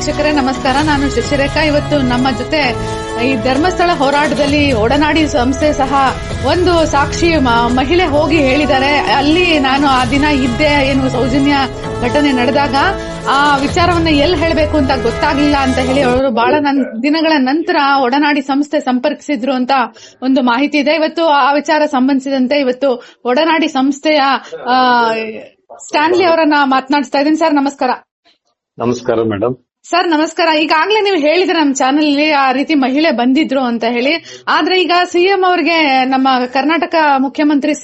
ವೀಕ್ಷಕರೇ, ನಮಸ್ಕಾರ. ನಾನು ಶಶಿರೇಖಾ. ಇವತ್ತು ನಮ್ಮ ಜೊತೆ ಈ ಧರ್ಮಸ್ಥಳ ಹೋರಾಟದಲ್ಲಿ ಒಡನಾಡಿ ಸಂಸ್ಥೆ ಸಹ ಒಂದು ಸಾಕ್ಷಿ ಮಹಿಳೆ ಹೋಗಿ ಹೇಳಿದ್ದಾರೆ. ಅಲ್ಲಿ ನಾನು ಆ ದಿನ ಇದ್ದೆ ಏನು ಸೌಜನ್ಯ ಘಟನೆ ನಡೆದಾಗ ಆ ವಿಚಾರವನ್ನ ಎಲ್ಲಿ ಹೇಳಬೇಕು ಅಂತ ಗೊತ್ತಾಗ್ಲಿಲ್ಲ ಅಂತ ಹೇಳಿ ಅವರು ಬಹಳ ದಿನಗಳ ನಂತರ ಒಡನಾಡಿ ಸಂಸ್ಥೆ ಸಂಪರ್ಕಿಸಿದ್ರು ಅಂತ ಒಂದು ಮಾಹಿತಿ ಇದೆ. ಇವತ್ತು ಆ ವಿಚಾರ ಸಂಬಂಧಿಸಿದಂತೆ ಇವತ್ತು ಒಡನಾಡಿ ಸಂಸ್ಥೆಯ ಸ್ಟ್ಯಾನ್ಲಿ ಅವರನ್ನ ಮಾತನಾಡಿಸ್ತಾ ಇದ್ದೀನಿ. ಸರ್, ನಮಸ್ಕಾರ. ನಮಸ್ಕಾರ ಮೇಡಮ್ ಸರ್, ನಮಸ್ಕಾರ. ಈಗಾಗಲೇ ನೀವು ಹೇಳಿದ್ರೆ ನಮ್ಮ ಚಾನೆಲ್ ಅಲ್ಲಿ ಆ ರೀತಿ ಮಹಿಳೆ ಬಂದಿದ್ರು ಅಂತ ಹೇಳಿ. ಆದ್ರೆ ಈಗ ಸಿಎಂ ಅವ್ರಿಗೆ ನಮ್ಮ ಕರ್ನಾಟಕ ಮುಖ್ಯಮಂತ್ರಿ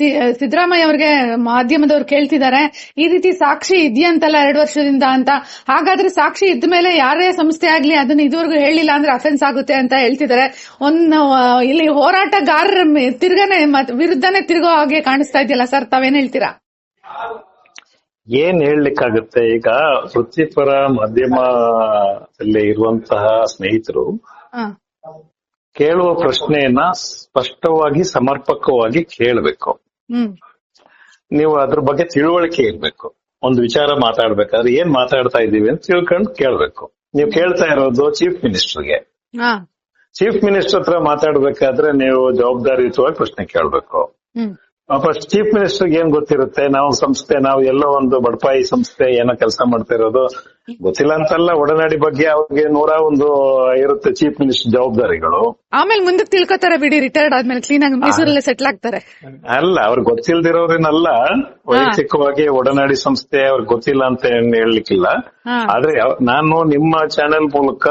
ಸಿದ್ದರಾಮಯ್ಯ ಅವ್ರಿಗೆ ಮಾಧ್ಯಮದವ್ರು ಕೇಳ್ತಿದ್ದಾರೆ. ಈ ರೀತಿ ಸಾಕ್ಷಿ ಇದೆಯಂತಲ್ಲ ಎರಡು ವರ್ಷದಿಂದ ಅಂತ. ಹಾಗಾದ್ರೆ ಸಾಕ್ಷಿ ಇದ್ದ ಮೇಲೆ ಯಾರೇ ಸಂಸ್ಥೆ ಆಗ್ಲಿ ಅದನ್ನ ಇದುವರೆಗೂ ಹೇಳಿಲ್ಲ ಅಂದ್ರೆ ಅಫೆನ್ಸ್ ಆಗುತ್ತೆ ಅಂತ ಹೇಳ್ತಿದ್ದಾರೆ. ಒಂದು ಇಲ್ಲಿ ಹೋರಾಟಗಾರರ ತಿರ್ಗನೆ ವಿರುದ್ಧನೇ ತಿರುಗೋ ಹಾಗೆ ಕಾಣಿಸ್ತಾ ಇದೆಯಲ್ಲ ಸರ್, ತಾವೇನ್ ಹೇಳ್ತೀರಾ? ಏನ್ ಹೇಳಲಿಕ್ಕಾಗುತ್ತೆ? ಈಗ ವೃತ್ತಿಪರ ಮಾಧ್ಯಮದಲ್ಲಿ ಇರುವಂತಹ ಸ್ನೇಹಿತರು. ಕೇಳುವ ಪ್ರಶ್ನೆಯನ್ನ ಸ್ಪಷ್ಟವಾಗಿ ಸಮರ್ಪಕವಾಗಿ ಕೇಳಬೇಕು. ನೀವು ಅದ್ರ ಬಗ್ಗೆ ತಿಳುವಳಿಕೆ ಇರ್ಬೇಕು. ಒಂದು ವಿಚಾರ ಮಾತಾಡ್ಬೇಕಾದ್ರೆ ಏನ್ ಮಾತಾಡ್ತಾ ಇದ್ದೀವಿ ಅಂತ ತಿಳ್ಕೊಂಡು ಕೇಳ್ಬೇಕು. ನೀವು ಕೇಳ್ತಾ ಇರೋದು ಚೀಫ್ ಮಿನಿಸ್ಟರ್ಗೆ. ಚೀಫ್ ಮಿನಿಸ್ಟರ್ ಹತ್ರ ಮಾತಾಡ್ಬೇಕಾದ್ರೆ ನೀವು ಜವಾಬ್ದಾರಿಯುತವಾಗಿ ಪ್ರಶ್ನೆ ಕೇಳ್ಬೇಕು. ಫಸ್ಟ್ ಚೀಫ್ ಮಿನಿಸ್ಟರ್ ಏನ್ ಗೊತ್ತಿರುತ್ತೆ? ನಾವು ಸಂಸ್ಥೆ ನಾವು ಎಲ್ಲೋ ಒಂದು ಬಡಪಾಯಿ ಸಂಸ್ಥೆ ಏನೋ ಕೆಲಸ ಮಾಡ್ತಾ ಇರೋದು ಗೊತ್ತಿಲ್ಲ ಅಂತಲ್ಲ ಒಡನಾಡಿ ಬಗ್ಗೆ ಅವ್ರಿಗೆ ನೂರ ಒಂದು ಇರುತ್ತೆ ಚೀಫ್ ಮಿನಿಸ್ಟರ್ ಜವಾಬ್ದಾರಿಗಳು. ಆಮೇಲೆ ಮುಂದಕ್ಕೆ ತಿಳ್ಕೊತಾರೆ ಬಿಡಿ ರಿಟೈರ್ಡ್ ಆದ್ಮೇಲೆ ಕ್ಲೀನ್ ಆಗಿ ಮೈಸೂರಲ್ಲೇ ಸೆಟ್ಲ್ ಆಗ್ತಾರೆ. ಅಲ್ಲ ಅವ್ರಿಗೆ ಗೊತ್ತಿಲ್ದಿರೋರೇನಲ್ಲ ವೈಯಕ್ತಿಕವಾಗಿ ಒಡನಾಡಿ ಸಂಸ್ಥೆ ಅವ್ರಿಗೆ ಗೊತ್ತಿಲ್ಲ ಅಂತ ಏನ್ ಹೇಳಲಿಕ್ಕಿಲ್ಲ. ಆದ್ರೆ ನಾನು ನಿಮ್ಮ ಚಾನೆಲ್ ಮೂಲಕ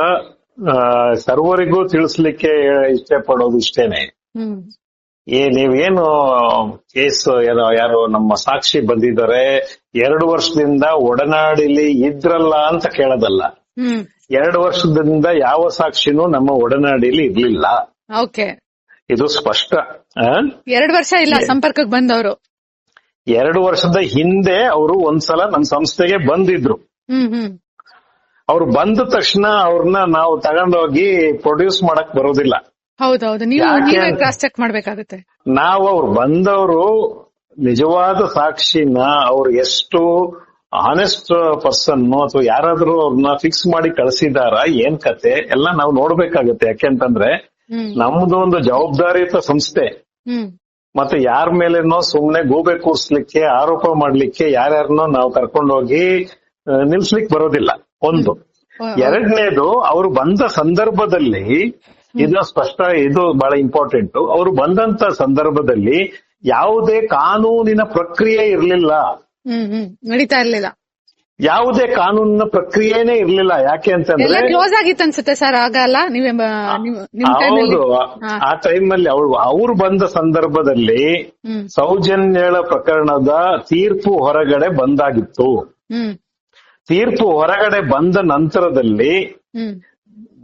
ಸರ್ವರಿಗೂ ತಿಳಿಸ್ಲಿಕ್ಕೆ ಇಷ್ಟ ಪಡೋದು ಇಷ್ಟೇನೆ ಏ ನೀವೇನು ಕೇಸ್ ಏನೋ ಯಾರು ನಮ್ಮ ಸಾಕ್ಷಿ ಬಂದಿದ್ದಾರೆ ಎರಡು ವರ್ಷದಿಂದ ಒಡನಾಡಿಲಿ ಇದ್ರಲ್ಲ ಅಂತ ಕೇಳೋದಲ್ಲ. ಎರಡು ವರ್ಷದಿಂದ ಯಾವ ಸಾಕ್ಷಿನೂ ನಮ್ಮ ಒಡನಾಡಿಲಿ ಇರ್ಲಿಲ್ಲ. ಓಕೆ. ಇದು ಸ್ಪಷ್ಟ. ಎರಡು ವರ್ಷ ಇಲ್ಲ ಸಂಪರ್ಕಕ್ಕೆ ಬಂದವರು. ಎರಡು ವರ್ಷದ ಹಿಂದೆ ಅವರು ಒಂದ್ಸಲ ನಮ್ಮ ಸಂಸ್ಥೆಗೆ ಬಂದಿದ್ರು. ಅವ್ರು ಬಂದ ತಕ್ಷಣ ಅವ್ರನ್ನ ನಾವು ತಗೊಂಡೋಗಿ ಪ್ರೊಡ್ಯೂಸ್ ಮಾಡಕ್ ಬರೋದಿಲ್ಲ. ಹೌದೌದು ನೀವು ನೀವೇ ಕ್ರಾಸ್ ಚೆಕ್ ಮಾಡ್ಬೇಕಾಗುತ್ತೆ. ನಾವು ಅವ್ರು ಬಂದವರು ನಿಜವಾದ ಸಾಕ್ಷಿನ ಅವ್ರು ಎಷ್ಟು ಆನೆಸ್ಟ್ ಪರ್ಸನ್ ಅಥವಾ ಯಾರಾದ್ರೂ ಅವ್ರನ್ನ ಫಿಕ್ಸ್ ಮಾಡಿ ಕಳಿಸಿದಾರ ಏನ್ ಕತೆ ಎಲ್ಲ ನಾವು ನೋಡ್ಬೇಕಾಗತ್ತೆ. ಯಾಕೆಂತಂದ್ರೆ ನಮ್ದು ಒಂದು ಜವಾಬ್ದಾರಿಯುತ ಸಂಸ್ಥೆ. ಮತ್ತೆ ಯಾರ ಮೇಲೇನೋ ಸುಮ್ನೆ ಗೂಬೆ ಕೂರ್ಸ್ಲಿಕ್ಕೆ ಆರೋಪ ಮಾಡ್ಲಿಕ್ಕೆ ಯಾರ್ಯಾರನ್ನೋ ನಾವು ಕರ್ಕೊಂಡೋಗಿ ನಿಲ್ಸ್ಲಿಕ್ ಬರೋದಿಲ್ಲ. ಒಂದು. ಎರಡನೇದು ಅವ್ರು ಬಂದ ಸಂದರ್ಭದಲ್ಲಿ ಇದು ಸ್ಪಷ್ಟ ಇದು ಬಹಳ ಇಂಪಾರ್ಟೆಂಟ್ ಅವರು ಬಂದಂತ ಸಂದರ್ಭದಲ್ಲಿ ಯಾವುದೇ ಕಾನೂನಿನ ಪ್ರಕ್ರಿಯೆ ಇರಲಿಲ್ಲ. ನಡೀತಾ ಇರ್ಲಿಲ್ಲ. ಯಾವುದೇ ಕಾನೂನಿನ ಪ್ರಕ್ರಿಯೆನೇ ಇರಲಿಲ್ಲ. ಯಾಕೆ ಅಂತಂದ್ರೆ ಕ್ಲೋಸ್ ಆಗಿತ್ತು ಅನ್ಸುತ್ತೆ ಸರ್ ಆಗಲ್ಲ ನೀವೇ ಹೌದು. ಆ ಟೈಮ್ ಅಲ್ಲಿ ಅವ್ರು ಅವ್ರು ಬಂದ ಸಂದರ್ಭದಲ್ಲಿ ಸೌಜನ್ಯಳ ಪ್ರಕರಣದ ತೀರ್ಪು ಹೊರಗಡೆ ಬಂದಾಗಿತ್ತು. ತೀರ್ಪು ಹೊರಗಡೆ ಬಂದ ನಂತರದಲ್ಲಿ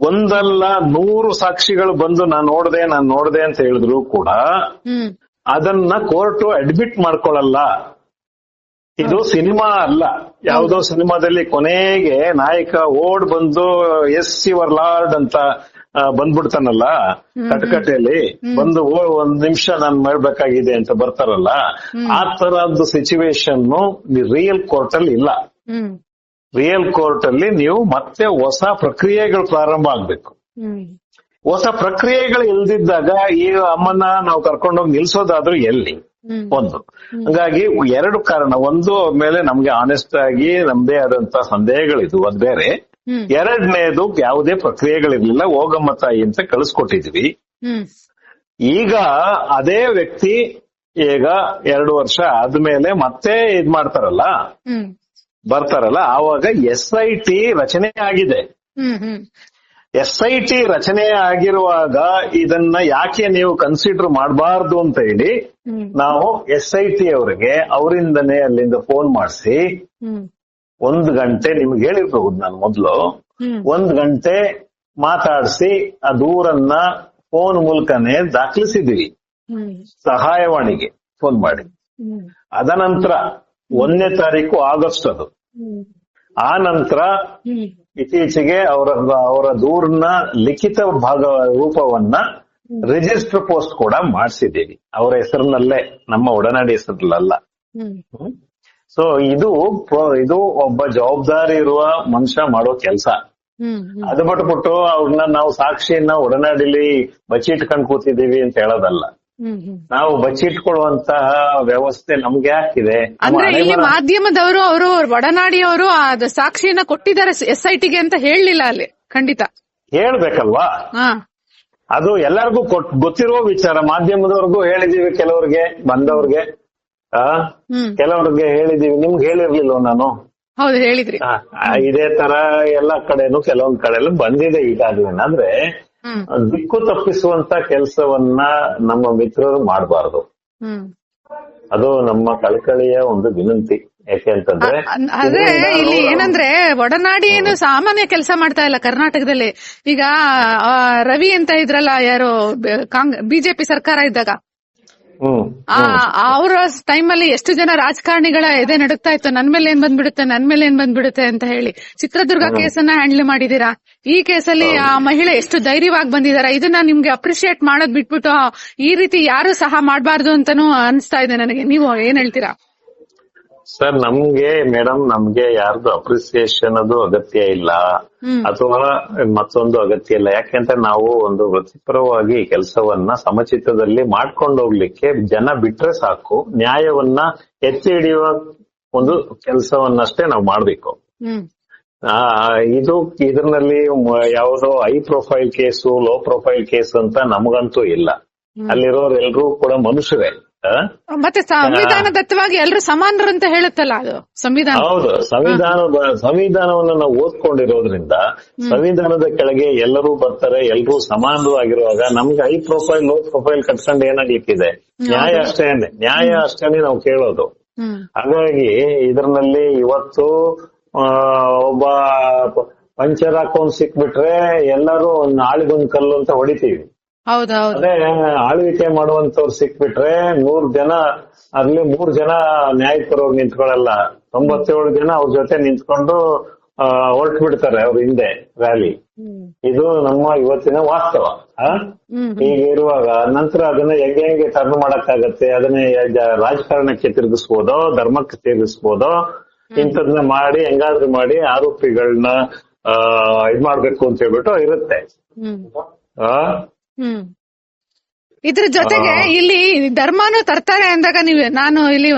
ಒಂದಲ್ಲ ನೂರು ಸಾಕ್ಷಿಗಳು ಬಂದು ನಾನು ನೋಡ್ದೆ ನಾನು ನೋಡ್ದೆ ಅಂತ ಹೇಳಿದ್ರು ಕೂಡ ಅದನ್ನ ಕೋರ್ಟ್ ಅಡ್ಮಿಟ್ ಮಾಡ್ಕೊಳ್ಳಲ್ಲ. ಇದು ಸಿನಿಮಾ ಅಲ್ಲ. ಯಾವುದೋ ಸಿನಿಮಾದಲ್ಲಿ ಕೊನೆಗೆ ನಾಯಕ ಓಡ್ ಬಂದು ಎಸ್ ಯುವರ್ ಲಾರ್ಡ್ ಅಂತ ಬಂದ್ಬಿಡ್ತಾನಲ್ಲ ಕಟಕಟೆಯಲ್ಲಿ ಬಂದು ಓ ಒಂದ್ ನಿಮಿಷ ನಾನು ಮಾಡ್ಬೇಕಾಗಿದೆ ಅಂತ ಬರ್ತಾರಲ್ಲ. ಆ ತರದ್ದು ಸಿಚುವೇಶನ್ ರಿಯಲ್ ಕೋರ್ಟ್ ಅಲ್ಲಿ ಇಲ್ಲ. ರಿಯಲ್ ಕೋರ್ಟ್ ಅಲ್ಲಿ ನೀವು ಮತ್ತೆ ಹೊಸ ಪ್ರಕ್ರಿಯೆಗಳು ಪ್ರಾರಂಭ ಆಗ್ಬೇಕು. ಹೊಸ ಪ್ರಕ್ರಿಯೆಗಳು ಇಲ್ದಿದ್ದಾಗ ಈ ಅಮ್ಮನ ನಾವು ಕರ್ಕೊಂಡೋಗಿ ನಿಲ್ಸೋದಾದ್ರೂ ಎಲ್ಲಿ? ಒಂದು. ಹಂಗಾಗಿ ಎರಡು ಕಾರಣ. ಒಂದು ಅವ್ರ ಮೇಲೆ ನಮ್ಗೆ ಆನೆಸ್ಟ್ ಆಗಿ ನಮ್ದೇ ಆದಂತ ಸಂದೇಹಗಳಿದ್ವು. ಅದ್ ಬೇರೆ. ಎರಡನೇದು ಯಾವುದೇ ಪ್ರಕ್ರಿಯೆಗಳಿರ್ಲಿಲ್ಲ. ಹೋಗಮ್ಮ ತಾಯಿ ಅಂತ ಕಳಿಸ್ಕೊಟ್ಟಿದ್ವಿ. ಈಗ ಅದೇ ವ್ಯಕ್ತಿ ಈಗ ಎರಡು ವರ್ಷ ಆದ್ಮೇಲೆ ಮತ್ತೆ ಇದ್ ಮಾಡ್ತಾರಲ್ಲ? ಬರ್ತಾರಲ್ಲ ಆವಾಗ ಎಸ್ ಐ ಟಿ ರಚನೆ ಆಗಿದೆ. ಎಸ್ ಐ ಟಿ ರಚನೆ ಆಗಿರುವಾಗ ಇದನ್ನ ಯಾಕೆ ನೀವು ಕನ್ಸಿಡರ್ ಮಾಡಬಾರ್ದು ಅಂತ ಹೇಳಿ ನಾವು ಎಸ್ ಐ ಟಿ ಅವರಿಗೆ ಅವರಿಂದನೇ ಅಲ್ಲಿಂದ ಫೋನ್ ಮಾಡಿಸಿ ಒಂದ್ ಗಂಟೆ ನಿಮ್ಗೆ ಹೇಳಿರ್ಬಹುದು ನಾನು ಮೊದಲು ಒಂದ್ ಗಂಟೆ ಮಾತಾಡಿಸಿ ಆ ದೂರನ್ನ ಫೋನ್ ಮೂಲಕನೇ ದಾಖಲಿಸಿದೀವಿ ಸಹಾಯವಾಣಿಗೆ ಫೋನ್ ಮಾಡಿ. ಅದ ಅದನಂತರ ಒಂದನೇ ತಾರೀಕು ಆಗಸ್ಟ್ ಅದು. ಆ ನಂತರ ಇತ್ತೀಚೆಗೆ ಅವರ ಅವರ ದೂರ್ನ ಲಿಖಿತ ಭಾಗ ರೂಪವನ್ನ ರಿಜಿಸ್ಟರ್ ಪೋಸ್ಟ್ ಕೂಡ ಮಾಡಿಸಿದ್ದೀವಿ. ಅವರ ಹೆಸರಿನಲ್ಲೇ ನಮ್ಮ ಒಡನಾಡಿ ಹೆಸರಲ್ಲ ಸೊ ಇದು ಇದು ಒಬ್ಬ ಜವಾಬ್ದಾರಿ ಇರುವ ಮನುಷ್ಯ ಮಾಡೋ ಕೆಲಸ. ಅದು ಬಿಟ್ಬಿಟ್ಟು ಅವ್ರನ್ನ ನಾವು ಸಾಕ್ಷಿಯನ್ನ ಒಡನಾಡಿಲಿ ಬಚ್ಚಿಟ್ಕೊಂಡು ಕೂತಿದ್ದೀವಿ ಅಂತ ಹೇಳೋದಲ್ಲ. ನಾವು ಬಚ್ಚಿಟ್ಕೊಳ್ಳುವಂತಹ ವ್ಯವಸ್ಥೆ ನಮ್ಗೆ ಯಾಕಿದೆ ಅಂದ್ರೆ ಇಲ್ಲಿ ಮಾಧ್ಯಮದವರು ಅವರು ಒಡನಾಡಿಯವರು ಅದ ಸಾಕ್ಷಿಯನ್ನ ಕೊಟ್ಟಿದ್ದಾರೆ ಎಸ್ ಐ ಟಿಗೆ ಅಂತ ಹೇಳಲಿಲ್ಲ ಅಲ್ಲಿ ಖಂಡಿತ. ಹೇಳ್ಬೇಕಲ್ವಾ? ಅದು ಎಲ್ಲರಿಗೂ ಕೊಟ್- ಗೊತ್ತಿರುವ ವಿಚಾರ ಮಾಧ್ಯಮದವ್ರಿಗೂ ಹೇಳಿದೀವಿ ಕೆಲವ್ರಿಗೆ ಬಂದವ್ರಿಗೆ. ಕೆಲವ್ರಿಗೆ ಹೇಳಿದೀವಿ ನಿಮ್ಗೆ ಹೇಳಿರ್ಲಿಲ್ಲ ನಾನು? ಹೌದು ಹೇಳಿದ್ರಿ. ಇದೇ ತರ ಎಲ್ಲಾ ಕಡೆನು ಕೆಲವೊಂದ್ ಕಡೆ ಬಂದಿದೆ ಈಗಾಗ್ಲೇ ಅಂದ್ರೆ ದಿಕ್ಕು ತಪ್ಪಿಸುವಂತ ಕೆಲಸವನ್ನ ನಮ್ಮ ಮಿತ್ರರು ಮಾಡಬಾರ್ದು. ಅದು ನಮ್ಮ ಕಳಕಳಿಯ ಒಂದು ವಿನಂತಿ. ಯಾಕೆ ಅಂತಂದ್ರೆ ಅದೇ ಇಲ್ಲಿ ಏನಂದ್ರೆ ಒಡನಾಡಿ ಏನು ಸಾಮಾನ್ಯ ಕೆಲಸ ಮಾಡ್ತಾ ಇಲ್ಲ ಕರ್ನಾಟಕದಲ್ಲಿ. ಈಗ ರವಿ ಅಂತ ಇದ್ರಲ್ಲ ಯಾರು ಬಿಜೆಪಿ ಸರ್ಕಾರ ಇದ್ದಾಗ. ಅವರ ಟೈಮಲ್ಲಿ ಎಷ್ಟು ಜನ ರಾಜಕಾರಣಿಗಳ ಎದೆ ನಡುಗ್ತಾ ಇತ್ತು? ನನ್ ಮೇಲೆ ಏನ್ ಬಂದ್ಬಿಡುತ್ತೆ? ನನ್ ಮೇಲೆ ಏನ್ ಬಂದ್ಬಿಡುತ್ತೆ ಅಂತ ಹೇಳಿ. ಚಿತ್ರದುರ್ಗ ಕೇಸನ್ನ ಹ್ಯಾಂಡಲ್ ಮಾಡಿದೀರಾ ಈ ಕೇಸಲ್ಲಿ ಆ ಮಹಿಳೆ ಎಷ್ಟು ಧೈರ್ಯವಾಗಿ ಬಂದಿದಾರ ಇದನ್ನ ನಿಮ್ಗೆ ಅಪ್ರಿಶಿಯೇಟ್ ಮಾಡೋದ್ ಬಿಟ್ಬಿಟ್ಟು ಈ ರೀತಿ ಯಾರು ಸಹ ಮಾಡಬಾರ್ದು ಅಂತಾನೂ ಅನಿಸ್ತಾ ಇದೆ ನನಗೆ. ನೀವು ಏನ್ ಹೇಳ್ತೀರಾ? ಸರ್ ನಮ್ಗೆ ಮೇಡಮ್ ನಮ್ಗೆ ಯಾರ್ದು ಅಪ್ರಿಸಿಯೇಷನ್ ಅದು ಅಗತ್ಯ ಇಲ್ಲ. ಅಥವಾ ಮತ್ತೊಂದು ಅಗತ್ಯ ಇಲ್ಲ. ಯಾಕೆಂದ್ರೆ ನಾವು ಒಂದು ವೃತ್ತಿಪರವಾಗಿ ಕೆಲಸವನ್ನ ಸಮಚಿತದಲ್ಲಿ ಮಾಡ್ಕೊಂಡು ಹೋಗ್ಲಿಕ್ಕೆ ಜನ ಬಿಟ್ರೆ ಸಾಕು. ನ್ಯಾಯವನ್ನ ಎತ್ತಿ ಹಿಡಿಯುವ ಒಂದು ಕೆಲಸವನ್ನಷ್ಟೇ ನಾವು ಮಾಡ್ಬೇಕು. ಆ, ಇದು ಇದರಲ್ಲಿ ಯಾವುದೋ high profile case low profile case ಅಂತ ನಮಗಂತೂ ಇಲ್ಲ. ಅಲ್ಲಿರೋರೆಲ್ಲರೂ ಕೂಡ ಮನುಷ್ಯರೇ? ಮತ್ತೆ ಸಂವಿಧಾನದತ್ತವಾಗಿ ಎಲ್ಲರೂ ಸಮಾನರು ಅಂತ ಹೇಳುತ್ತಲ್ಲ ಅದು? ಸಂವಿಧಾನ. ಹೌದು. ಸಂವಿಧಾನದ ಸಂವಿಧಾನವನ್ನು ನಾವು ಓದ್ಕೊಂಡಿರೋದ್ರಿಂದ ಸಂವಿಧಾನದ ಕೆಳಗೆ ಎಲ್ಲರೂ ಬರ್ತಾರೆ ಎಲ್ಲರೂ ಸಮಾನರು ಆಗಿರುವಾಗ ನಮ್ಗೆ ಹೈ ಪ್ರೊಫೈಲ್ ಲೋ ಪ್ರೊಫೈಲ್ ಕಟ್ಕೊಂಡು ಏನಾಗ್ಲಿಕ್ಕಿದೆ ನ್ಯಾಯ ಅಷ್ಟೇನೆ. ನ್ಯಾಯ ಅಷ್ಟೇನೆ ನಾವು ಕೇಳೋದು. ಹಾಗಾಗಿ ಇದರಲ್ಲಿ ಇವತ್ತು ಒಬ್ಬ ಪಂಚರ್ ಹಾಕೊಂಡ್ ಸಿಕ್ಬಿಟ್ರೆ ಎಲ್ಲರೂ ಒಂದ್ ಆಳಿಗೊಂದ್ ಕಲ್ಲು ಅಂತ ಹೊಡಿತೀವಿ. ಅದೇ ಆಳ್ವಿಕೆ ಮಾಡುವಂತವ್ರು ಸಿಕ್ಬಿಟ್ರೆ ನೂರ್ ಜನ ಅಲ್ಲಿ ಮೂರ್ ಜನ ನ್ಯಾಯಕರೋಗಿ ನಿಂತ್ಕೊಳ್ಳಲ್ಲ ತೊಂಬತ್ತೇಳು ಜನ ಅವ್ರ ಜೊತೆ ನಿಂತ್ಕೊಂಡು ಹೊರಟು ಬಿಡ್ತಾರೆ ಅವ್ರ ಹಿಂದೆ ರ್ಯಾಲಿ. ಇದು ನಮ್ಮ ಇವತ್ತಿನ ವಾಸ್ತವ ಈಗ ಇರುವಾಗ ನಂತರ ಅದನ್ನ ಹೆಂಗೆ ಹೆಂಗೆ ಟರ್ನ್ ಮಾಡಕ್ಕಾಗತ್ತೆ ಅದನ್ನ ರಾಜಕಾರಣಕ್ಕೆ ತಿರುಗಿಸ್ಬೋದೋ ಧರ್ಮಕ್ಕೆ ತಿರುಗಿಸ್ಬೋದೋ ಇಂಥದ್ನ ಮಾಡಿ ಹೆಂಗಾದ್ರೂ ಮಾಡಿ ಆರೋಪಿಗಳನ್ನ ಇದ್ ಮಾಡ್ಬೇಕು ಅಂತ ಹೇಳ್ಬಿಟ್ಟು ಇರುತ್ತೆ. ಹ್ಮ್. ಇದ್ರ ಜೊತೆಗೆ ಇಲ್ಲಿ ಧರ್ಮನು ತರ್ತಾರೆ ಅಂದಾಗ ನೀವು ನಾನು ಇಲ್ಲಿ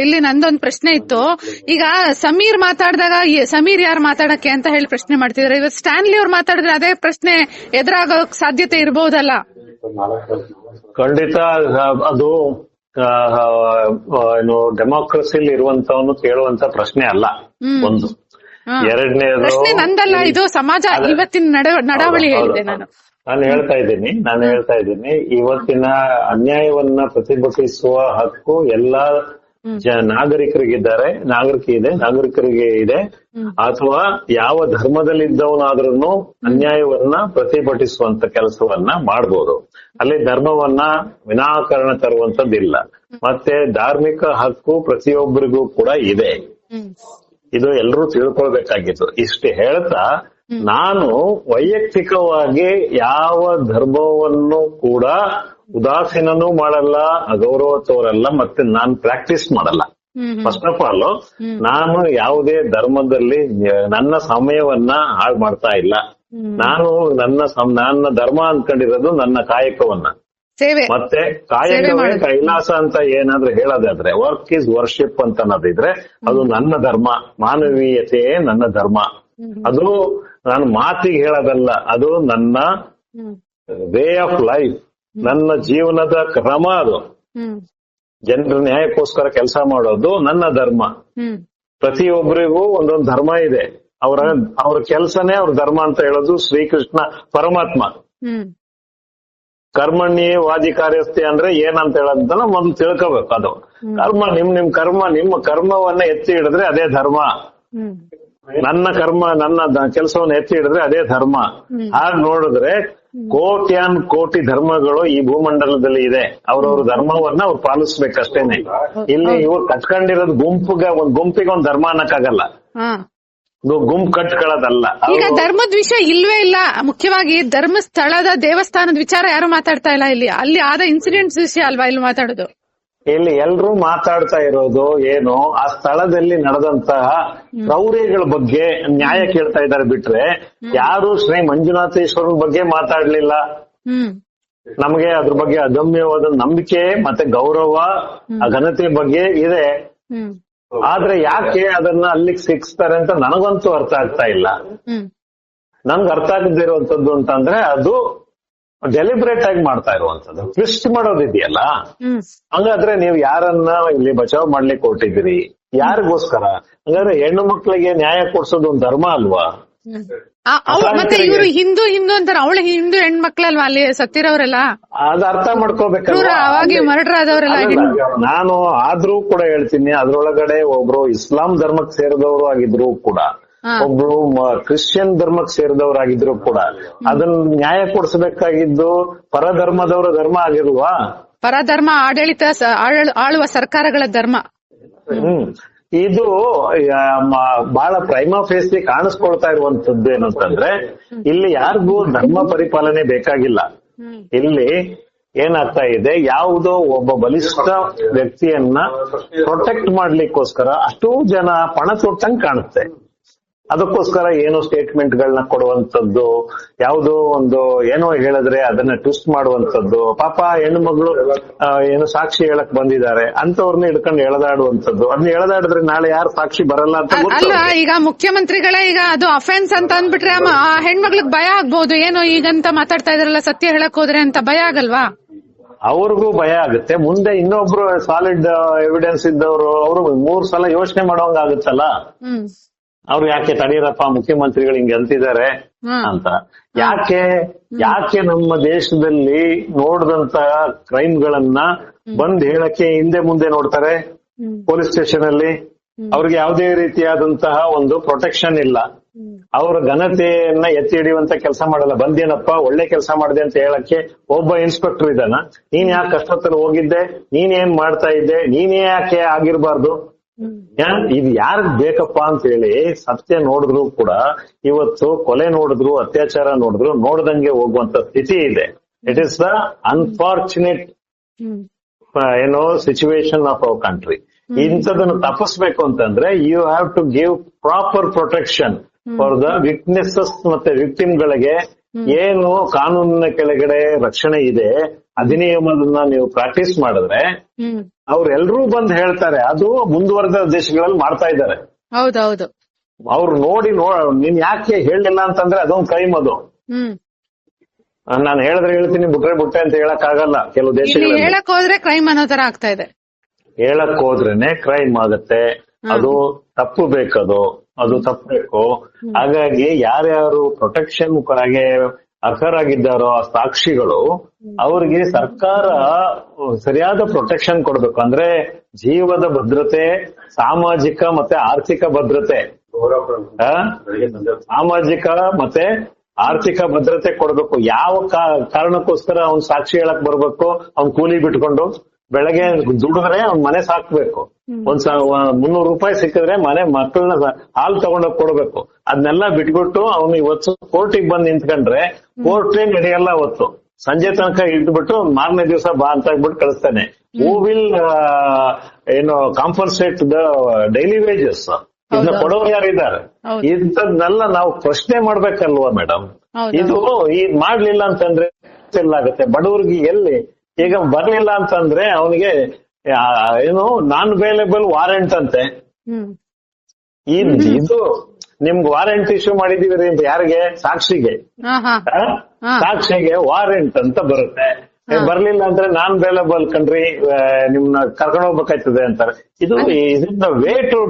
ಇಲ್ಲಿ ನಂದೊಂದ್ ಪ್ರಶ್ನೆ ಇತ್ತು. ಈಗ ಸಮೀರ್ ಮಾತಾಡಿದಾಗ ಸಮೀರ್ ಯಾರು ಮಾತಾಡಕ್ಕೆ ಅಂತ ಹೇಳಿ ಪ್ರಶ್ನೆ ಮಾಡ್ತಿದ್ರೆ. ಇವತ್ತು ಸ್ಟ್ಯಾನ್ಲಿ ಅವ್ರು ಮಾತಾಡಿದ್ರೆ ಅದೇ ಪ್ರಶ್ನೆ ಎದುರಾಗೋಕ್ ಸಾಧ್ಯತೆ ಇರಬಹುದಲ್ಲ ಖಂಡಿತ ಅದು ಏನು ಡೆಮೋಕ್ರಸಿಲಿ ಇರುವಂತವನು ಕೇಳುವಂತ ಪ್ರಶ್ನೆ ಅಲ್ಲ. ಒಂದು. ಎರಡನೇದು ನಂದಲ್ಲ ಇದು ಸಮಾಜ ಇವತ್ತಿನ ನಡಾವಳಿ ಹೇಳಿದೆ ನಾನು. ನಾನು ಹೇಳ್ತಾ ಇದ್ದೀನಿ ನಾನು ಹೇಳ್ತಾ ಇದ್ದೀನಿ ಇವತ್ತಿನ ಅನ್ಯಾಯವನ್ನ ಪ್ರತಿಭಟಿಸುವ ಹಕ್ಕು ಎಲ್ಲಾ ನಾಗರಿಕರಿಗಿದ್ದಾರೆ ನಾಗರಿಕ ಇದೆ ನಾಗರಿಕರಿಗೆ ಇದೆ. ಅಥವಾ ಯಾವ ಧರ್ಮದಲ್ಲಿದ್ದವನಾದ್ರೂ ಅನ್ಯಾಯವನ್ನ ಪ್ರತಿಭಟಿಸುವಂತ ಕೆಲಸವನ್ನ ಮಾಡಬಹುದು ಅಲ್ಲಿ ಧರ್ಮವನ್ನ ವಿನಾಕಾರಣ ತರುವಂತದ್ದಿಲ್ಲ. ಮತ್ತೆ ಧಾರ್ಮಿಕ ಹಕ್ಕು ಪ್ರತಿಯೊಬ್ಬರಿಗೂ ಕೂಡ ಇದೆ. ಇದು ಎಲ್ಲರೂ ತಿಳ್ಕೊಳ್ಬೇಕಾಗಿತ್ತು. ಇಷ್ಟು ಹೇಳ್ತಾ ನಾನು ವೈಯಕ್ತಿಕವಾಗಿ ಯಾವ ಧರ್ಮವನ್ನು ಕೂಡ ಉದಾಸೀನನೂ ಮಾಡಲ್ಲ ಅಗೌರವ ತೋರಲ್ಲ ಮತ್ತೆ ನಾನು ಪ್ರಾಕ್ಟೀಸ್ ಮಾಡಲ್ಲ. ಫಸ್ಟ್ ಆಫ್ ಆಲ್ ನಾನು ಯಾವುದೇ ಧರ್ಮದಲ್ಲಿ ನನ್ನ ಸಮಯವನ್ನ ಹಾಳು ಮಾಡ್ತಾ ಇಲ್ಲ. ನಾನು ನನ್ನ ನನ್ನ ಧರ್ಮ ಅನ್ಕೊಂಡಿರೋದು ನನ್ನ ಕಾಯಕವನ್ನ. ಮತ್ತೆ ಕಾಯಕವೇ. ಕೈಲಾಸ ಅಂತ ಏನಾದ್ರೂ ಹೇಳೋದಾದ್ರೆ ವರ್ಕ್ ಇಸ್ ವರ್ಷಿಪ್ ಅಂತ ಅನ್ನೋದಿದ್ರೆ ಅದು ನನ್ನ ಧರ್ಮ ಮಾನವೀಯತೆಯೇ ನನ್ನ ಧರ್ಮ. ಅದು ನಾನು ಮಾತಿಗೆ ಹೇಳೋದಲ್ಲ ಅದು ನನ್ನ ವೇ ಆಫ್ ಲೈಫ್ ನನ್ನ ಜೀವನದ ಕ್ರಮ ಅದು. ಜನರ ನ್ಯಾಯಕ್ಕೋಸ್ಕರ ಕೆಲಸ ಮಾಡೋದು ನನ್ನ ಧರ್ಮ. ಪ್ರತಿಯೊಬ್ಬರಿಗೂ ಒಂದೊಂದು ಧರ್ಮ ಇದೆ. ಅವರ ಅವ್ರ ಕೆಲಸನೇ ಅವ್ರ ಧರ್ಮ ಅಂತ ಹೇಳೋದು ಶ್ರೀಕೃಷ್ಣ ಪರಮಾತ್ಮ. ಹ್ಮ್ ಕರ್ಮಣ್ಯೇ ವಾದಿ ಕಾರ್ಯಸ್ಥೆ ಅಂದ್ರೆ ಏನಂತ ಹೇಳೋದನ್ನ ಮೊದಲು ತಿಳ್ಕೋಬೇಕು ಅದು. ಕರ್ಮ ನಿಮ್ ನಿಮ್ ಕರ್ಮ ನಿಮ್ಮ ಕರ್ಮವನ್ನ ಎತ್ತಿ ಹಿಡಿದ್ರೆ ಅದೇ ಧರ್ಮ. ನನ್ನ ಕರ್ಮ ನನ್ನ ಕೆಲಸವನ್ನ ಎತ್ತಿ ಹಿಡಿದ್ರೆ ಅದೇ ಧರ್ಮ. ಹಾಗೆ ನೋಡಿದ್ರೆ ಕೋಟ್ಯಾನ್ ಕೋಟಿ ಧರ್ಮಗಳು ಈ ಭೂಮಂಡಲದಲ್ಲಿ ಇದೆ. ಅವ್ರವ್ರ ಧರ್ಮವನ್ನ ಅವ್ರು ಪಾಲಿಸ್ಬೇಕಷ್ಟೇನೆ. ಇಲ್ಲಿ ಇವ್ರು ಕಟ್ಕೊಂಡಿರೋದು ಗುಂಪಿಗೆ ಒಂದ್ ಗುಂಪಿಗೆ ಒಂದ್ ಧರ್ಮ ಅನ್ನಕ್ಕಾಗಲ್ಲ. ಗುಂಪು ಕಟ್ಕೊಳ್ಳೋದಲ್ಲ. ಈಗ ಧರ್ಮದ ವಿಷಯ ಇಲ್ವೇ ಇಲ್ಲ. ಮುಖ್ಯವಾಗಿ ಧರ್ಮಸ್ಥಳದ ದೇವಸ್ಥಾನದ ವಿಚಾರ ಯಾರು ಮಾತಾಡ್ತಾ ಇಲ್ಲ ಇಲ್ಲಿ. ಅಲ್ಲಿ ಆದ ಇನ್ಸಿಡೆಂಟ್ಸ್ ವಿಷಯ ಅಲ್ವಾ ಇಲ್ಲಿ ಮಾತಾಡೋದು? ಇಲ್ಲಿ ಎಲ್ರೂ ಮಾತಾಡ್ತಾ ಇರೋದು ಏನು? ಆ ಸ್ಥಳದಲ್ಲಿ ನಡೆದಂತಹ ಕ್ರೌರ್ಯಗಳ ಬಗ್ಗೆ ನ್ಯಾಯ ಕೇಳ್ತಾ ಇದ್ದಾರೆ ಬಿಟ್ರೆ ಯಾರು ಶ್ರೀ ಮಂಜುನಾಥೇಶ್ವರ ಬಗ್ಗೆ ಮಾತಾಡ್ಲಿಲ್ಲ. ನಮಗೆ ಅದ್ರ ಬಗ್ಗೆ ಅಗಮ್ಯವಾದ ನಂಬಿಕೆ ಮತ್ತೆ ಗೌರವ ಆ ಘನತೆ ಬಗ್ಗೆ ಇದೆ. ಆದ್ರೆ ಯಾಕೆ ಅದನ್ನ ಅಲ್ಲಿಗೆ ಸಿಕ್ಸ್ತಾರೆ ಅಂತ ನನಗಂತೂ ಅರ್ಥ ಆಗ್ತಾ ಇಲ್ಲ. ನನ್ಗೆ ಅರ್ಥ ಆಗದಿರುವಂತದ್ದು ಅಂತಂದ್ರೆ ಅದು ಡೆಲಿಬ್ರೇಟ್ ಆಗಿ ಮಾಡ್ತಾ ಇರುವಂತದ್ದು ಟ್ವಿಸ್ಟ್ ಮಾಡೋದಿದೆಯಲ್ಲ? ಹಂಗಾದ್ರೆ ನೀವು ಯಾರನ್ನ ಇಲ್ಲಿ ಬಚಾವ್ ಮಾಡ್ಲಿಕ್ಕೆ ಹೊರಟಿದ್ದೀರಿ ಯಾರಿಗೋಸ್ಕರ? ಹಂಗಾದ್ರೆ ಹೆಣ್ಣು ಮಕ್ಕಳಿಗೆ ನ್ಯಾಯ ಕೊಡ್ಸೋದು ಒಂದು ಧರ್ಮ ಅಲ್ವಾ? ಮತ್ತೆ ಇವರು ಹಿಂದೂ ಹಿಂದೂ ಅಂತಾರೆ. ಅವಳು ಹಿಂದೂ ಹೆಣ್ಮಕ್ಳಲ್ವಾ? ಅಲ್ಲಿ ಸತ್ತಿರೋರೆಲ್ಲ? ಅದ್ ಅರ್ಥ ಮಾಡ್ಕೋಬೇಕು ಅವಾಗಿ ಮರ್ಡರ್ ಆದವರೆಲ್ಲ ನಾನು ಆದ್ರೂ ಕೂಡ ಹೇಳ್ತೀನಿ ಅದ್ರೊಳಗಡೆ ಒಬ್ರು ಇಸ್ಲಾಂ ಧರ್ಮಕ್ಕೆ ಸೇರಿದವರು ಆಗಿದ್ರು ಕೂಡ. ಒಬ್ರು ಕ್ರಿಶ್ಚಿಯನ್ ಧರ್ಮಕ್ಕೆ ಸೇರಿದವರಾಗಿದ್ರು ಕೂಡ ಅದನ್ನ ನ್ಯಾಯ ಕೊಡಿಸಬೇಕಾಗಿದ್ದು ಪರಧರ್ಮದವರ ಧರ್ಮ ಆಗಿಲ್ವಾ? ಪರಧರ್ಮ ಆಡಳಿತ ಆಳುವ ಸರ್ಕಾರಗಳ ಧರ್ಮ. ಹ್ಮ್. ಇದು ಬಹಳ ಮ- ಫೇಸ್ಗೆ ಫೇಸ್ಲಿ ಕಾಣಿಸ್ಕೊಳ್ತಾ ಇರುವಂತದ್ದು ಏನಂತಂದ್ರೆ, ಇಲ್ಲಿ ಯಾರಿಗೂ ಧರ್ಮ ಪರಿಪಾಲನೆ ಬೇಕಾಗಿಲ್ಲ. ಇಲ್ಲಿ ಏನಾಗ್ತಾ ಇದೆ, ಯಾವುದೋ ಒಬ್ಬ ಬಲಿಷ್ಠ ವ್ಯಕ್ತಿಯನ್ನ ಪ್ರೊಟೆಕ್ಟ್ ಮಾಡ್ಲಿಕ್ಕೋಸ್ಕರ ಅಷ್ಟೂ ಜನ ಪಣ ತೊಟ್ಟಂಗ್ ಕಾಣುತ್ತೆ. ಅದಕ್ಕೋಸ್ಕರ ಏನು ಸ್ಟೇಟ್ಮೆಂಟ್ ಗಳನ್ನ ಕೊಡುವಂತದ್ದು ಯಾವುದೋ ಒಂದು ಏನೋ ಹೇಳಿದ್ರೆ ಅದನ್ನ ಟ್ವಿಸ್ಟ್ ಮಾಡುವಂತದ್ದು ಪಾಪ ಹೆಣ್ಣು ಮಗಳು ಆ, ಸಾಕ್ಷಿ ಹೇಳಕ್ ಬಂದಿದ್ದಾರೆ. ಅಂತವ್ರನ್ನ ಹಿಡ್ಕೊಂಡು ಎಳೆದಾಡುವಂತದ್ದು ಅದನ್ನ ಎಳೆದಾಡಿದ್ರೆ ನಾಳೆ ಯಾರು ಸಾಕ್ಷಿ ಬರಲ್ಲ ಅಂತ ಅಲ್ಲ ಈಗ ಮುಖ್ಯಮಂತ್ರಿಗಳೇ ಈಗ ಅದು ಅಫೆನ್ಸ್ ಅಂತ ಅಂದ್ಬಿಟ್ರೆ ಅಮ್ಮ- ಆ ಹೆಣ್ಮಕ್ಳಿಗೆ ಭಯ ಆಗ್ಬಹುದು ಏನೋ ಈಗಂತ ಮಾತಾಡ್ತಾ ಇದ್ರಲ್ಲ ಸತ್ಯ ಹೇಳಕ್ ಹೋದ್ರೆ ಅಂತ ಭಯ ಆಗಲ್ವಾ? ಅವ್ರಿಗೂ ಭಯ ಆಗುತ್ತೆ. ಮುಂದೆ ಇನ್ನೊಬ್ರು ಸಾಲಿಡ್ ಎವಿಡೆನ್ಸ್ ಇದ್ದವರು ಅವರು ಮೂರ್ ಸಲ ಯೋಚನೆ ಮಾಡೋಂಗ್ ಆಗುತ್ತಲ್ಲ? ಹ್ಮ್. ಅವ್ರು ಯಾಕೆ ತಡೀರಪ್ಪ ಮುಖ್ಯಮಂತ್ರಿಗಳು ಹಿಂಗೆ ಅಂತಿದ್ದಾರೆ ಅಂತ. ಯಾಕೆ ಯಾಕೆ ನಮ್ಮ ದೇಶದಲ್ಲಿ ನೋಡ್ದಂತ ಕ್ರೈಮ್ಗಳನ್ನ ಬಂದ್ ಹೇಳಕ್ಕೆ ಹಿಂದೆ ಮುಂದೆ ನೋಡ್ತಾರೆ ಪೊಲೀಸ್ ಸ್ಟೇಷನ್ ಅಲ್ಲಿ ಅವ್ರಿಗೆ ಯಾವುದೇ ರೀತಿಯಾದಂತಹ ಒಂದು ಪ್ರೊಟೆಕ್ಷನ್ ಇಲ್ಲ. ಅವರ ಘನತೆಯನ್ನ ಎತ್ತಿ ಹಿಡಿಯುವಂತ ಕೆಲಸ ಮಾಡಲ್ಲ. ಬಂದೇನಪ್ಪ ಒಳ್ಳೆ ಕೆಲಸ ಮಾಡಿದೆ ಅಂತ ಹೇಳಕ್ಕೆ ಒಬ್ಬ ಇನ್ಸ್ಪೆಕ್ಟರ್ ಇದ್ದಾನ. ನೀನ್ ಯಾಕೆ ಕಷ್ಟದಲ್ಲಿ ಹೋಗಿದ್ದೆ? ನೀನ್ ಏನ್ ಮಾಡ್ತಾ ಇದ್ದೆ? ನೀನೇ ಯಾಕೆ ಆಗಿರ್ಬಾರ್ದು? ಇದು ಯಾರಿಗ್ ಬೇಕಪ್ಪ ಅಂತ ಹೇಳಿ ಸತ್ಯ ನೋಡಿದ್ರು ಕೂಡ ಇವತ್ತು ಕೊಲೆ ನೋಡಿದ್ರು ಅತ್ಯಾಚಾರ ನೋಡಿದ್ರು ನೋಡ್ದಂಗೆ ಹೋಗುವಂತ ಸ್ಥಿತಿ ಇದೆ. ಇಟ್ ಇಸ್ ದ ಅನ್ಫಾರ್ಚುನೇಟ್ ಏನೋ ಸಿಚುವೇಶನ್ ಆಫ್ ಅವರ್ ಕಂಟ್ರಿ ಇಂಥದನ್ನು ತಪ್ಪಿಸ್ಬೇಕು ಅಂತಂದ್ರೆ you have to give proper protection for the witnesses ಮತ್ತೆ ವಿಕ್ಟಿಮ್ ಗಳಿಗೆ ಏನು ಕಾನೂನಿನ ಕೆಳಗಡೆ ರಕ್ಷಣೆ ಇದೆ ಅಧಿನಿಯಮದನ್ನ ನೀವು ಪ್ರಾಕ್ಟೀಸ್ ಮಾಡಿದ್ರೆ ಅವ್ರೆಲ್ಲರೂ ಬಂದ್ ಹೇಳ್ತಾರೆ ಅದು ಮುಂದುವರೆದ ದೇಶಗಳಲ್ಲಿ ಮಾಡ್ತಾ ಇದ್ದಾರೆ. ಹೌದೌದು. ಅವ್ರು ನೋಡಿ ನೋ ನೀನ್ ಯಾಕೆ ಹೇಳಿಲ್ಲ ಅಂತಂದ್ರೆ ಅದೊಂದು ಕ್ರೈಮ್ ಅದು. ನಾನು ಹೇಳಿದ್ರೆ ಹೇಳ್ತೀನಿ ಬಿಟ್ರೆ ಬುಟ್ಟೆ ಅಂತ ಹೇಳಕ್ ಆಗಲ್ಲ ಕೆಲವು ದೇಶಗಳಲ್ಲಿ. ಹೇಳಕ್ ಹೋದ್ರೆ ಕ್ರೈಮ್ ಅನ್ನೋ ತರ ಆಗ್ತಾ ಇದೆ. ಹೇಳಕ್ ಹೋದ್ರೇನೆ ಕ್ರೈಮ್ ಆಗುತ್ತೆ. ಅದು ತಪ್ಪು ಬೇಕದು. ಅದು ತಪ್ಪಬೇಕು ಹಾಗಾಗಿ ಯಾರ್ಯಾರು ಪ್ರೊಟೆಕ್ಷನ್ ಹಾಗೆ ಅರ್ಹರಾಗಿದ್ದಾರೋ ಆ ಸಾಕ್ಷಿಗಳು ಅವ್ರಿಗೆ ಸರ್ಕಾರ ಸರಿಯಾದ ಪ್ರೊಟೆಕ್ಷನ್ ಕೊಡ್ಬೇಕು. ಅಂದ್ರೆ ಜೀವದ ಭದ್ರತೆ ಸಾಮಾಜಿಕ ಮತ್ತೆ ಆರ್ಥಿಕ ಭದ್ರತೆ. ಆ? ಸಾಮಾಜಿಕ ಮತ್ತೆ ಆರ್ಥಿಕ ಭದ್ರತೆ ಕೊಡ್ಬೇಕು. ಯಾವ ಕಾ- ಕಾರಣಕ್ಕೋಸ್ಕರ ಅವ್ನ್ ಸಾಕ್ಷಿ ಹೇಳಕ್ ಬರ್ಬೇಕು? ಅವ್ನ್ ಕೂಲಿ ಬಿಟ್ಕೊಂಡು? ಬೆಳಗ್ಗೆ ದುಡಿದ್ರೆ ಅವ್ನ್ ಮನೆ ಸಾಕ್ಬೇಕು. ಒಂದ್ ಮುನ್ನೂರು ರೂಪಾಯಿ ಸಿಕ್ಕಿದ್ರೆ ಮನೆ ಮಕ್ಕಳನ್ನ ಹಾಲು ತಗೊಂಡೋಗ್ ಕೊಡ್ಬೇಕು. ಅದನ್ನೆಲ್ಲ ಬಿಟ್ಬಿಟ್ಟು ಅವ್ನು ಇವತ್ತು ಕೋರ್ಟಿಗೆ ಬಂದ್ ನಿಂತ್ಕೊಂಡ್ರೆ ಕೋರ್ಟೇ ನಡೆಯಲ್ಲ ಅವತ್ತು. ಸಂಜೆ ತನಕ ಇಟ್ಬಿಟ್ಟು ಮಾರನೇ ದಿವಸ ಬಾ ಅಂತ ಹೇಳ್ಬಿಟ್ಟು ಕಳಿಸ್ತಾನೆ. ಹೂ ವಿಲ್ ಏನು ಕಾಂಪನ್ಸೇಟ್ ದ ಡೈಲಿ ವೇಜಸ್ ಇದನ್ನ ಕೊಡೋರು ಯಾರಿದ್ದಾರೆ. ಇಂಥದ್ನೆಲ್ಲ ನಾವು ಪ್ರಶ್ನೆ ಮಾಡ್ಬೇಕಲ್ವಾ ಮೇಡಮ್ ಇದು ಈ ಮಾಡ್ಲಿಲ್ಲ ಅಂತಂದ್ರೆ ಎಲ್ಲಾಗುತ್ತೆ ಬಡವರಿಗೆ ಎಲ್ಲಿ ಈಗ ಬರ್ಲಿಲ್ಲ ಅಂತಂದ್ರೆ ಅವನಿಗೆ ಏನು ನಾನ್ ಅವೈಲೇಬಲ್ ವಾರೆಂಟ್ ಅಂತೆ ಇದ್- ನಿಮ್ಗೆ ವಾರೆಂಟ್ ಇಶ್ಯೂ ಮಾಡಿದೀವಿ ಅಂತ ಯಾರಿಗೆ? ಸಾಕ್ಷಿಗೆ. ಸಾಕ್ಷಿಗೆ ವಾರೆಂಟ್ ಅಂತ ಬರುತ್ತೆ. ಬರ್ಲಿಲ್ಲ ಅಂದ್ರೆ ನಾನ್ ಅವೈಲೇಬಲ್ ಕಣ್ರಿ ಆ, ನಿಮ್ನ ಕರ್ಕೊಂಡು ಹೋಗ್ಬೇಕಾಯ್ತದೆ ಅಂತಾರೆ. ಇದು ಇದನ್ನ way to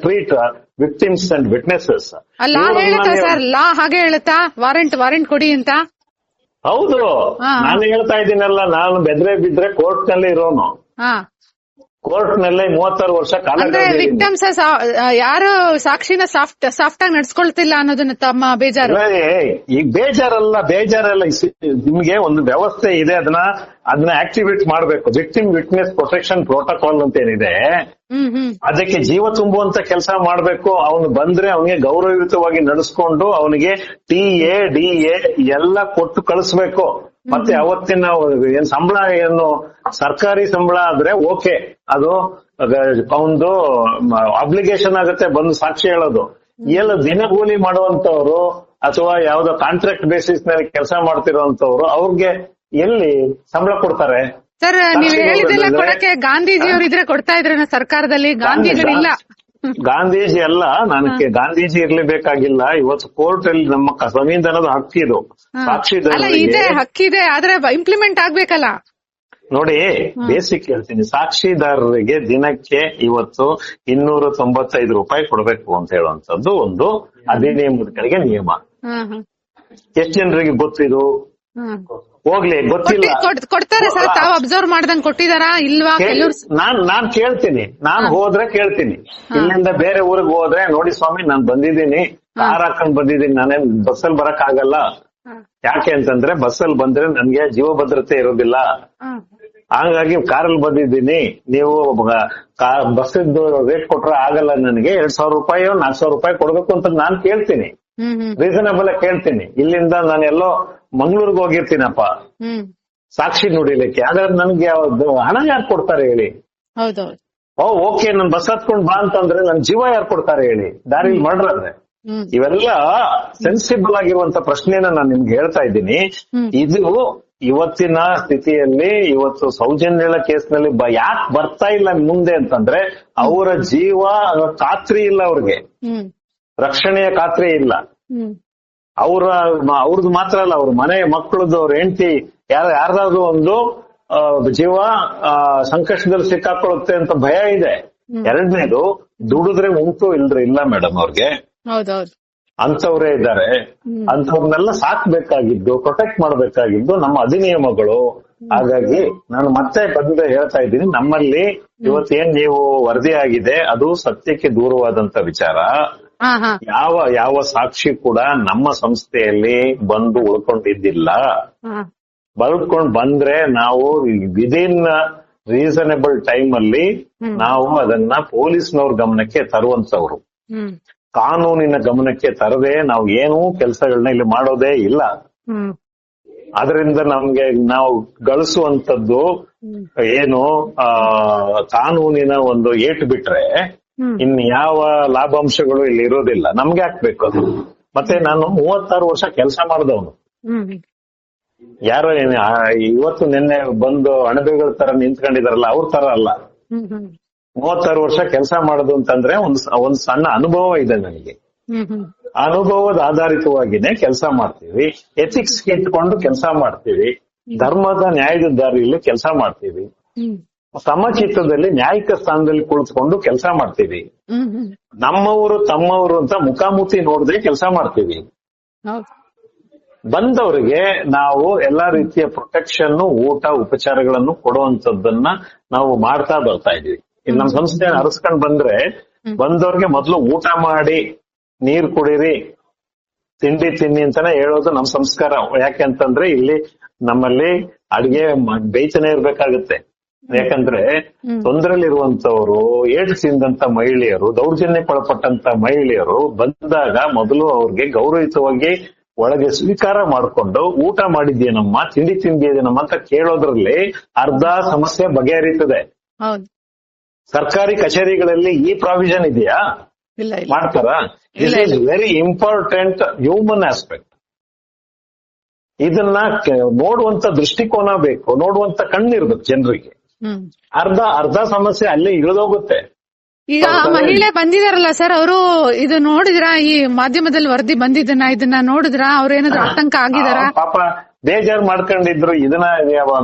treat victims and witnesses law ಹೇಳುತ್ತಾ ಸರ್? ಲಾ ಹಾಗೆ ಹೇಳುತ್ತಾ? ವಾರೆಂಟ್ ವಾರೆಂಟ್ ಕೊಡಿ ಅಂತ? ಹೌದು. ನಾನು ಹೇಳ್ತಾ ಇದ್ದೀನಲ್ಲ ನಾನು ಬೆದ್ರೆ ಬಿದ್ರೆ ಕೋರ್ಟ್ನಲ್ಲಿ ಇರೋನು ಕೋರ್ಟ್ನಲ್ಲಿ ಮೂವತ್ತಾರು ವರ್ಷ ಕಾಲ. ವಿಕ್ಟಮ್ಸ್ ಯಾರು ಸಾಕ್ಷಿನ ಸಾಫ್ಟ್ ಸಾಫ್ಟ್ ಆಗಿ ನಡ್ಸ್ಕೊಳ್ತಿಲ್ಲ ಅನ್ನೋದನ್ನ ತಮ್ಮ ಬೇಜಾರು. ಈಗ ಬೇಜಾರಲ್ಲ ಬೇಜಾರಲ್ಲ ನಿಮ್ಗೆ ಒಂದು ವ್ಯವಸ್ಥೆ ಇದೆ ಅದನ್ನ ಅದನ್ನ ಆಕ್ಟಿವೇಟ್ ಮಾಡಬೇಕು. ವಿಕ್ಟಿಮ್ ವಿಟ್ನೆಸ್ ಪ್ರೊಟೆಕ್ಷನ್ ಪ್ರೋಟೋಕಾಲ್ ಅಂತ ಏನಿದೆ ಅದಕ್ಕೆ ಜೀವ ತುಂಬುವಂತ ಕೆಲಸ ಮಾಡಬೇಕು. ಅವನು ಬಂದ್ರೆ ಅವನಿಗೆ ಗೌರವಯುತವಾಗಿ ನಡೆಸ್ಕೊಂಡು ಅವನಿಗೆ ಟಿ ಎ ಡಿ ಎ ಎಲ್ಲ ಕೊಟ್ಟು ಕಳಿಸ್ಬೇಕು. ಮತ್ತೆ ಅವತ್ತಿನ ಏನ್ ಸಂಬಳ ಏನು ಸರ್ಕಾರಿ ಸಂಬಳ ಆದ್ರೆ ಓಕೆ. ಅದು ಒಂದು ಅಬ್ಲಿಗೇಷನ್ ಆಗುತ್ತೆ ಬಂದು ಸಾಕ್ಷಿ ಹೇಳೋದು. ಎಲ್ಲ ದಿನಗೂಲಿ ಮಾಡುವಂತವ್ರು ಅಥವಾ ಯಾವ್ದೋ ಕಾಂಟ್ರಾಕ್ಟ್ ಬೇಸಿಸ್ನಲ್ಲಿ ಕೆಲಸ ಮಾಡ್ತಿರೋಂತವ್ರು ಅವ್ರಿಗೆ ಎಲ್ಲಿ ಸಂಬಳ ಕೊಡ್ತಾರೆ? ಸರ್ ನೀವು ಹೇಳಿದ್ರೆ ಹೇಳಿದೆಲ್ಲ ಕೊಡಕ್ಕೆ ಗಾಂಧೀಜಿಯವರು ಇದ್ರೆ ಕೊಡ್ತಾ ಇದ್ರೆ ಸರ್ಕಾರದಲ್ಲಿ? ಗಾಂಧಿಗಳಿಲ್ಲ ಗಾಂಧೀಜಿ ಅಲ್ಲ ನನಗೆ ಗಾಂಧೀಜಿ ಇರ್ಲೇಬೇಕಾಗಿಲ್ಲ. ಇವತ್ತು ಕೋರ್ಟ್ ಅಲ್ಲಿ ನಮ್ಮ ಸಂವಿಧಾನದ ಹಕ್ಕಿದು ಸಾಕ್ಷಿದಾರರಿಗೆ ಇದೆ ಹಕ್ಕಿದೆ ಆದ್ರೆ ಇಂಪ್ಲಿಮೆಂಟ್ ಆಗ್ಬೇಕಲ್ಲ. ನೋಡಿ ಬೇಸಿಕ್ ಹೇಳ್ತೀನಿ. ಸಾಕ್ಷಿದಾರರಿಗೆ ದಿನಕ್ಕೆ ಇವತ್ತು ಇನ್ನೂರ ತೊಂಬತ್ತೈದು ರೂಪಾಯಿ ಕೊಡಬೇಕು ಅಂತ ಹೇಳುವಂತದ್ದು ಒಂದು ಅಧಿನಿಯಮದ ಕಡೆಗೆ ನಿಯಮ. ಎಷ್ಟು ಜನರಿಗೆ ಗೊತ್ತಿದು? ಹೋಗ್ಲಿ ಗೊತ್ತಿಲ್ಲ. ಕೊಡ್ತಾರೆ ಸರ್ ತಾವ್ ಅಬ್ಸರ್ವ್ ಮಾಡ್ದಂಗ್ ಕೊಟ್ಟಿದಾರಾ ಇಲ್ವಾ? ನಾನ್ ನಾನ್ ಕೇಳ್ತೀನಿ. ನಾನ್ ಹೋದ್ರೆ ಕೇಳ್ತೀನಿ. ಇಲ್ಲಿಂದ ಬೇರೆ ಊರಿಗೆ ಹೋದ್ರೆ ನೋಡಿ ಸ್ವಾಮಿ ನಾನ್ ಬಂದಿದ್ದೀನಿ. ಕಾರ್ ಹಾಕೊಂಡ್ ಬಂದಿದ್ದೀನಿ. ನಾನೇನ್ ಬಸ್ಸಲ್ಲಿ ಬರಕ್ ಆಗಲ್ಲ ಯಾಕೆ ಅಂತಂದ್ರೆ ಬಸ್ಸಲ್ಲಿ ಬಂದ್ರೆ ನನ್ಗೆ ಜೀವ ಭದ್ರತೆ ಇರೋದಿಲ್ಲ ಹಾಗಾಗಿ ಕಾರಲ್ಲಿ ಬಂದಿದ್ದೀನಿ. ನೀವು ಬಸ್ ರೇಟ್ ಕೊಟ್ರೆ ಆಗಲ್ಲ ನನಗೆ. ಎರಡ್ ಸಾವಿರ ರೂಪಾಯಿ ನಾಲ್ಕ್ ಸಾವಿರ ರೂಪಾಯಿ ಕೊಡ್ಬೇಕು ಅಂತ ನಾನ್ ಕೇಳ್ತೀನಿ. ರೀಸನೇಬಲ್ ಕೇಳ್ತೀನಿ. ಇಲ್ಲಿಂದ ನಾನು ಎಲ್ಲೋ ಮಂಗ್ಳೂರ್ಗೆ ಹೋಗಿರ್ತೀನಪ್ಪ. ಸಾಕ್ಷಿ ನುಡಿಲಿಕ್ಕೆ. ಆದ್ರೆ ನನ್ಗೆ ಯಾವ್ದು ಹಣ ಯಾರು ಕೊಡ್ತಾರೆ ಹೇಳಿ? ಓ ಓಕೆ ನನ್ ಬಸ್ ಹತ್ಕೊಂಡ್ ಬಾ ಅಂತಂದ್ರೆ ನನ್ ಜೀವ ಯಾರು ಕೊಡ್ತಾರೆ ಹೇಳಿ? ದಾರಿ ಮರ್ಡರ್ ಅಂದ್ರೆ ಇವೆಲ್ಲ ಸೆನ್ಸಿಬಲ್ ಆಗಿರುವಂತ ಪ್ರಶ್ನೆನ ನಾನು ನಿಮ್ಗೆ ಹೇಳ್ತಾ ಇದ್ದೀನಿ. ಇದು ಇವತ್ತಿನ ಸ್ಥಿತಿಯಲ್ಲಿ ಇವತ್ತು ಸೌಜನ್ಯಳ ಕೇಸ್ನಲ್ಲಿ ಯಾಕೆ ಬರ್ತಾ ಇಲ್ಲ ಮುಂದೆ ಅಂತಂದ್ರೆ ಅವರ ಜೀವ ಖಾತ್ರಿ ಇಲ್ಲ ಅವ್ರಿಗೆ. ರಕ್ಷಣೆಯ ಖಾತ್ರಿ ಇಲ್ಲ. ಅವ್ರ ಅವ್ರದ್ದು ಮಾತ್ರ ಅಲ್ಲ ಅವ್ರ ಮನೆ ಮಕ್ಕಳದ್ದು ಅವ್ರ ಹೆಂಡತಿ ಯಾರ ಯಾರ್ದಾದ್ರು ಒಂದು ಜೀವ ಸಂಕಷ್ಟದಲ್ಲಿ ಸಿಕ್ಕಾಕೊಳ್ಳುತ್ತೆ ಅಂತ ಭಯ ಇದೆ. ಎರಡನೇದು ದುಡಿದ್ರೆ ಉಂಟು ಇಲ್ರಿ ಇಲ್ಲ ಮೇಡಮ್ ಅವ್ರಿಗೆ. ಅಂತವ್ರೇ ಇದ್ದಾರೆ. ಅಂತವ್ರನ್ನೆಲ್ಲ ಸಾಕ್ಬೇಕಾಗಿದ್ದು ಪ್ರೊಟೆಕ್ಟ್ ಮಾಡ್ಬೇಕಾಗಿದ್ದು ನಮ್ಮ ಅಧಿನಿಯಮಗಳು. ಹಾಗಾಗಿ ನಾನು ಮತ್ತೆ ಬಂದು ಹೇಳ್ತಾ ಇದ್ದೀನಿ ನಮ್ಮಲ್ಲಿ ಇವತ್ತೇನ್ ನೀವು ವರದಿ ಆಗಿದೆ ಅದು ಸತ್ಯಕ್ಕೆ ದೂರವಾದಂತ ವಿಚಾರ. ಯಾವ ಯಾವ ಸಾಕ್ಷಿ ಕೂಡ ನಮ್ಮ ಸಂಸ್ಥೆಯಲ್ಲಿ ಬಂದು ಉಳ್ಕೊಂಡಿದ್ದಿಲ್ಲ. ಬಳ್ಕೊಂಡು ಬಂದ್ರೆ ನಾವು ವಿದಿನ್ ರೀಸನೇಬಲ್ ಟೈಮ್ ಅಲ್ಲಿ ನಾವು ಅದನ್ನ ಪೊಲೀಸ್ನವ್ರ ಗಮನಕ್ಕೆ ತರುವಂತವ್ರು ಕಾನೂನಿನ ಗಮನಕ್ಕೆ ತರದೆ ನಾವು ಏನು ಕೆಲಸಗಳನ್ನ ಇಲ್ಲಿ ಮಾಡೋದೇ ಇಲ್ಲ. ಅದರಿಂದ ನಮ್ಗೆ ನಾವು ಗಳಿಸುವಂತದ್ದು ಏನು ಆ ಕಾನೂನಿನ ಒಂದು ಏಟು ಬಿಟ್ರೆ ಇನ್ ಯಾವ ಲಾಭಾಂಶಗಳು ಇಲ್ಲಿ ಇರೋದಿಲ್ಲ. ನಮ್ಗೆ ಹಾಕ್ಬೇಕು ಅದು. ಮತ್ತೆ ನಾನು ಮೂವತ್ತಾರು ವರ್ಷ ಕೆಲಸ ಮಾಡಿದವನು. ಯಾರೋ ಇವತ್ತು ನಿನ್ನೆ ಬಂದು ಅಣಬೆಗಳ ತರ ನಿಂತ್ಕೊಂಡಿದಾರಲ್ಲ ಅವ್ರ ತರ ಅಲ್ಲ. ಮೂವತ್ತಾರು ವರ್ಷ ಕೆಲಸ ಮಾಡೋದು ಅಂತಂದ್ರೆ ಒಂದ್ ಒಂದ್ ಸಣ್ಣ ಅನುಭವ ಇದೆ ನನಗೆ. ಅನುಭವದ ಆಧಾರಿತವಾಗಿನೇ ಕೆಲಸ ಮಾಡ್ತೀವಿ. ಎಥಿಕ್ಸ್ ಇಟ್ಕೊಂಡು ಕೆಲಸ ಮಾಡ್ತೀವಿ. ಧರ್ಮದ ನ್ಯಾಯದ ದಾರಿಯಲ್ಲಿ ಕೆಲಸ ಮಾಡ್ತೀವಿ. ಸಮಚಿತ್ತದಲ್ಲಿ ನ್ಯಾಯಿಕ ಸ್ಥಾನದಲ್ಲಿ ಕುಳಿತುಕೊಂಡು ಕೆಲಸ ಮಾಡ್ತೀವಿ. ನಮ್ಮವರು ತಮ್ಮವರು ಅಂತ ಮುಖಾಮುಖಿ ನೋಡದೆ ಕೆಲಸ ಮಾಡ್ತೀವಿ. ಬಂದವರಿಗೆ ನಾವು ಎಲ್ಲಾ ರೀತಿಯ ಪ್ರೊಟೆಕ್ಷನ್ ಊಟ ಉಪಚಾರಗಳನ್ನು ಕೊಡುವಂತದ್ದನ್ನ ನಾವು ಮಾಡ್ತಾ ಬರ್ತಾ ಇದೀವಿ ಇಲ್ಲಿ ನಮ್ಮ ಸಂಸ್ಥೆ ಅರಸ್ಕೊಂಡ್ ಬಂದ್ರೆ ಬಂದವ್ರಿಗೆ ಮೊದಲು ಊಟ ಮಾಡಿ ನೀರ್ ಕುಡೀರಿ ತಿಂಡಿ ತಿನ್ನಿ ಅಂತಾನೆ ಹೇಳೋದು ನಮ್ ಸಂಸ್ಕಾರ. ಯಾಕೆ ಅಂತಂದ್ರೆ ಇಲ್ಲಿ ನಮ್ಮಲ್ಲಿ ಅಡಿಗೆ ಬೇಯ್ತಾನೆ ಇರ್ಬೇಕಾಗುತ್ತೆ. ಯಾಕಂದ್ರೆ ತೊಂದರೆಲಿರುವಂತವ್ರು ಏಡ್ಸ್ ಇಂದಂತ ಮಹಿಳೆಯರು ದೌರ್ಜನ್ಯಕ್ಕೊಳಪಟ್ಟಂತ ಮಹಿಳೆಯರು ಬಂದಾಗ ಮೊದಲು ಅವ್ರಿಗೆ ಗೌರವಿತವಾಗಿ ಒಳಗೆ ಸ್ವೀಕಾರ ಮಾಡ್ಕೊಂಡು ಊಟ ಮಾಡಿದ್ಯೇನಮ್ಮ ತಿಂಡಿ ತಿಂದಿದೇನಮ್ಮ ಅಂತ ಕೇಳೋದ್ರಲ್ಲಿ ಅರ್ಧ ಸಮಸ್ಯೆ ಬಗೆಹರಿತದೆ. ಸರ್ಕಾರಿ ಕಚೇರಿಗಳಲ್ಲಿ ಈ ಪ್ರಾವಿಷನ್ ಇದೆಯಾ? ಮಾಡ್ತಾರ? This is very important human aspect ಇದನ್ನ ನೋಡುವಂತ ದೃಷ್ಟಿಕೋನ ಬೇಕು ನೋಡುವಂತ ಕಣ್ಣಿರ್ಬೇಕು ಜನರಿಗೆ. ಅರ್ಧ ಅರ್ಧ ಸಮಸ್ಯೆ ಅಲ್ಲೇ ಇಳಿದೋಗುತ್ತೆ. ಈಗ ಮಹಿಳೆ ಬಂದಿದಾರಲ್ಲ ಸರ್ ಅವರು ಇದು ನೋಡಿದ್ರ? ಈ ಮಾಧ್ಯಮದಲ್ಲಿ ವರದಿ ಬಂದಿದ್ದನ್ನ ಇದನ್ನ ನೋಡಿದ್ರ? ಅವ್ರ ಏನಾದ್ರು ಆತಂಕ ಆಗಿದಾರ? ಪಾಪ ಬೇಜಾರ್ ಮಾಡ್ಕೊಂಡಿದ್ರು ಇದನ್ನ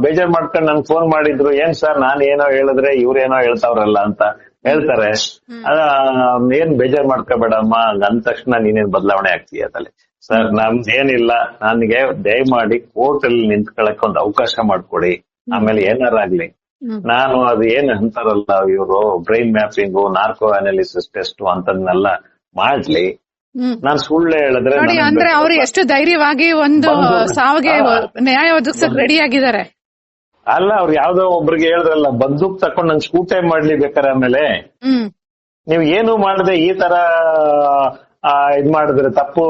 ಬೇಜಾರ್ ಮಾಡ್ಕೊಂಡು ನನ್ ಫೋನ್ ಮಾಡಿದ್ರು ಏನ್ ಸರ್ ನಾನ್ ಏನೋ ಹೇಳಿದ್ರೆ ಇವ್ರೇನೋ ಹೇಳ್ತಾವ್ರಲ್ಲ ಅಂತ ಹೇಳ್ತಾರೆ. ಅದ ಏನ್ ಬೇಜಾರ್ ಮಾಡ್ಕೋಬೇಡಮ್ಮ ಅಂದ ತಕ್ಷಣ ನೀನೇನ್ ಬದಲಾವಣೆ ಆಗ್ತೀಯ ತಲೆ? ಸರ್ ನಮ್ದು ಏನಿಲ್ಲ ನನಗೆ ದಯಮಾಡಿ ಕೋರ್ಟ್ ಅಲ್ಲಿ ನಿಂತ್ಕೊಳಕ್ ಒಂದು ಅವಕಾಶ ಮಾಡ್ಕೊಡಿ. ಆಮೇಲೆ ಏನಾರಾಗ್ಲಿ ಹ್ಮ್. ನಾನು ಅದು ಏನ್ ಅಂತಾರಲ್ಲ ಇವರು brain mapping narco analysis test ಅಂತದನ್ನೆಲ್ಲ ಮಾಡ್ಲಿ. ನಾನು ಸುಳ್ಳು ಹೇಳಿದ್ರೆ ನೋಡಿ ಅಂದ್ರೆ ಅವ್ರು ಎಷ್ಟು ಧೈರ್ಯವಾಗಿ ಒಂದು ಸಾವಿಗೆ ನ್ಯಾಯ ಒದಗಿಸಕ್ ರೆಡಿ ಆಗಿದ್ದಾರೆ ಅಲ್ಲ ಅವ್ರು ಯಾವ್ದೋ ಒಬ್ರಿಗೆ ಹೇಳಿದ್ರಲ್ಲ ಬಂದೂಕ್ ತಕೊಂಡ್ ನನ್ ಸ್ಕೂಟೆ ಮಾಡ್ಲಿ ಬೇಕಾರೆ ಆಮೇಲೆ. ನೀವ್ ಏನು ಮಾಡದೆ ಈ ತರ ಇದ್ ಮಾಡಿದ್ರೆ ತಪ್ಪು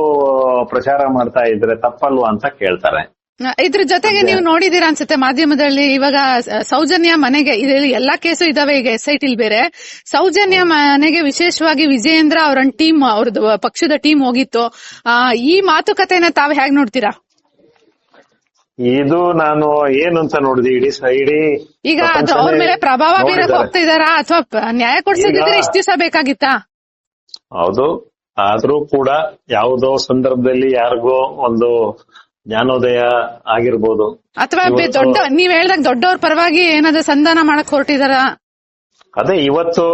ಪ್ರಚಾರ ಮಾಡ್ತಾ ಇದ್ರೆ ತಪ್ಪಲ್ವಾ ಅಂತ ಕೇಳ್ತಾರೆ. ಇದ್ರ ಜೊತೆಗೆ ನೀವು ನೋಡಿದೀರಾ ಅನ್ಸುತ್ತೆ ಮಾಧ್ಯಮದಲ್ಲಿ ಇವಾಗ ಸೌಜನ್ಯ ಮನೆಗೆ ಇದರಲ್ಲಿ ಎಲ್ಲಾ ಕೇಸು ಇದಾವೆ ಈಗ ಎಸ್ ಐ ಟಿಲ್ ಬೇರೆ. ಸೌಜನ್ಯ ಮನೆಗೆ ವಿಶೇಷವಾಗಿ ವಿಜಯೇಂದ್ರ ಅವರ ಟೀಮ್ ಅವ್ರದ್ದು ಪಕ್ಷದ ಟೀಮ್ ಹೋಗಿತ್ತು. ಈ ಮಾತುಕತೆನ ತಾವ್ ಹೇಗ್ ನೋಡ್ತೀರಾ? ಇದು ನಾನು ಏನು ಅಂತ ನೋಡಿದೆ ಇಡೀ ಸೈಡಿ ಇಡೀ ಈಗ ಅದು ಅವ್ರ ಮೇಲೆ ಪ್ರಭಾವ ಬೀರಕ್ ನೋಡಿದ್ದಾರೆ. ಹೋಗ್ತಾ ಇದಾರಾ? ಅಥವಾ ನ್ಯಾಯ ಕೊಡ್ಸೋದಿದ್ರೆ ಈಗ- ಇಷ್ಟ ದಿವಸ ಬೇಕಾಗಿತ್ತಾ? ಹೌದು. ಆದ್ರೂ ಕೂಡ ಯಾವುದೋ ಸಂದರ್ಭದಲ್ಲಿ ಯಾರಿಗೋ ಒಂದು ಜ್ಞಾನೋದಯ ಆಗಿರ್ಬೋದು. ಅಥವಾ ದೊಡ್ಡ ನೀವ್ ಹೇಳ್ದಾಗ ದೊಡ್ಡವ್ರ ಪರವಾಗಿ ಏನಾದ್ರೂ ಸಂಧಾನ ಮಾಡಕ್ ಹೊರಟಿದಾರ? ಅದೇ ಇವತ್ತು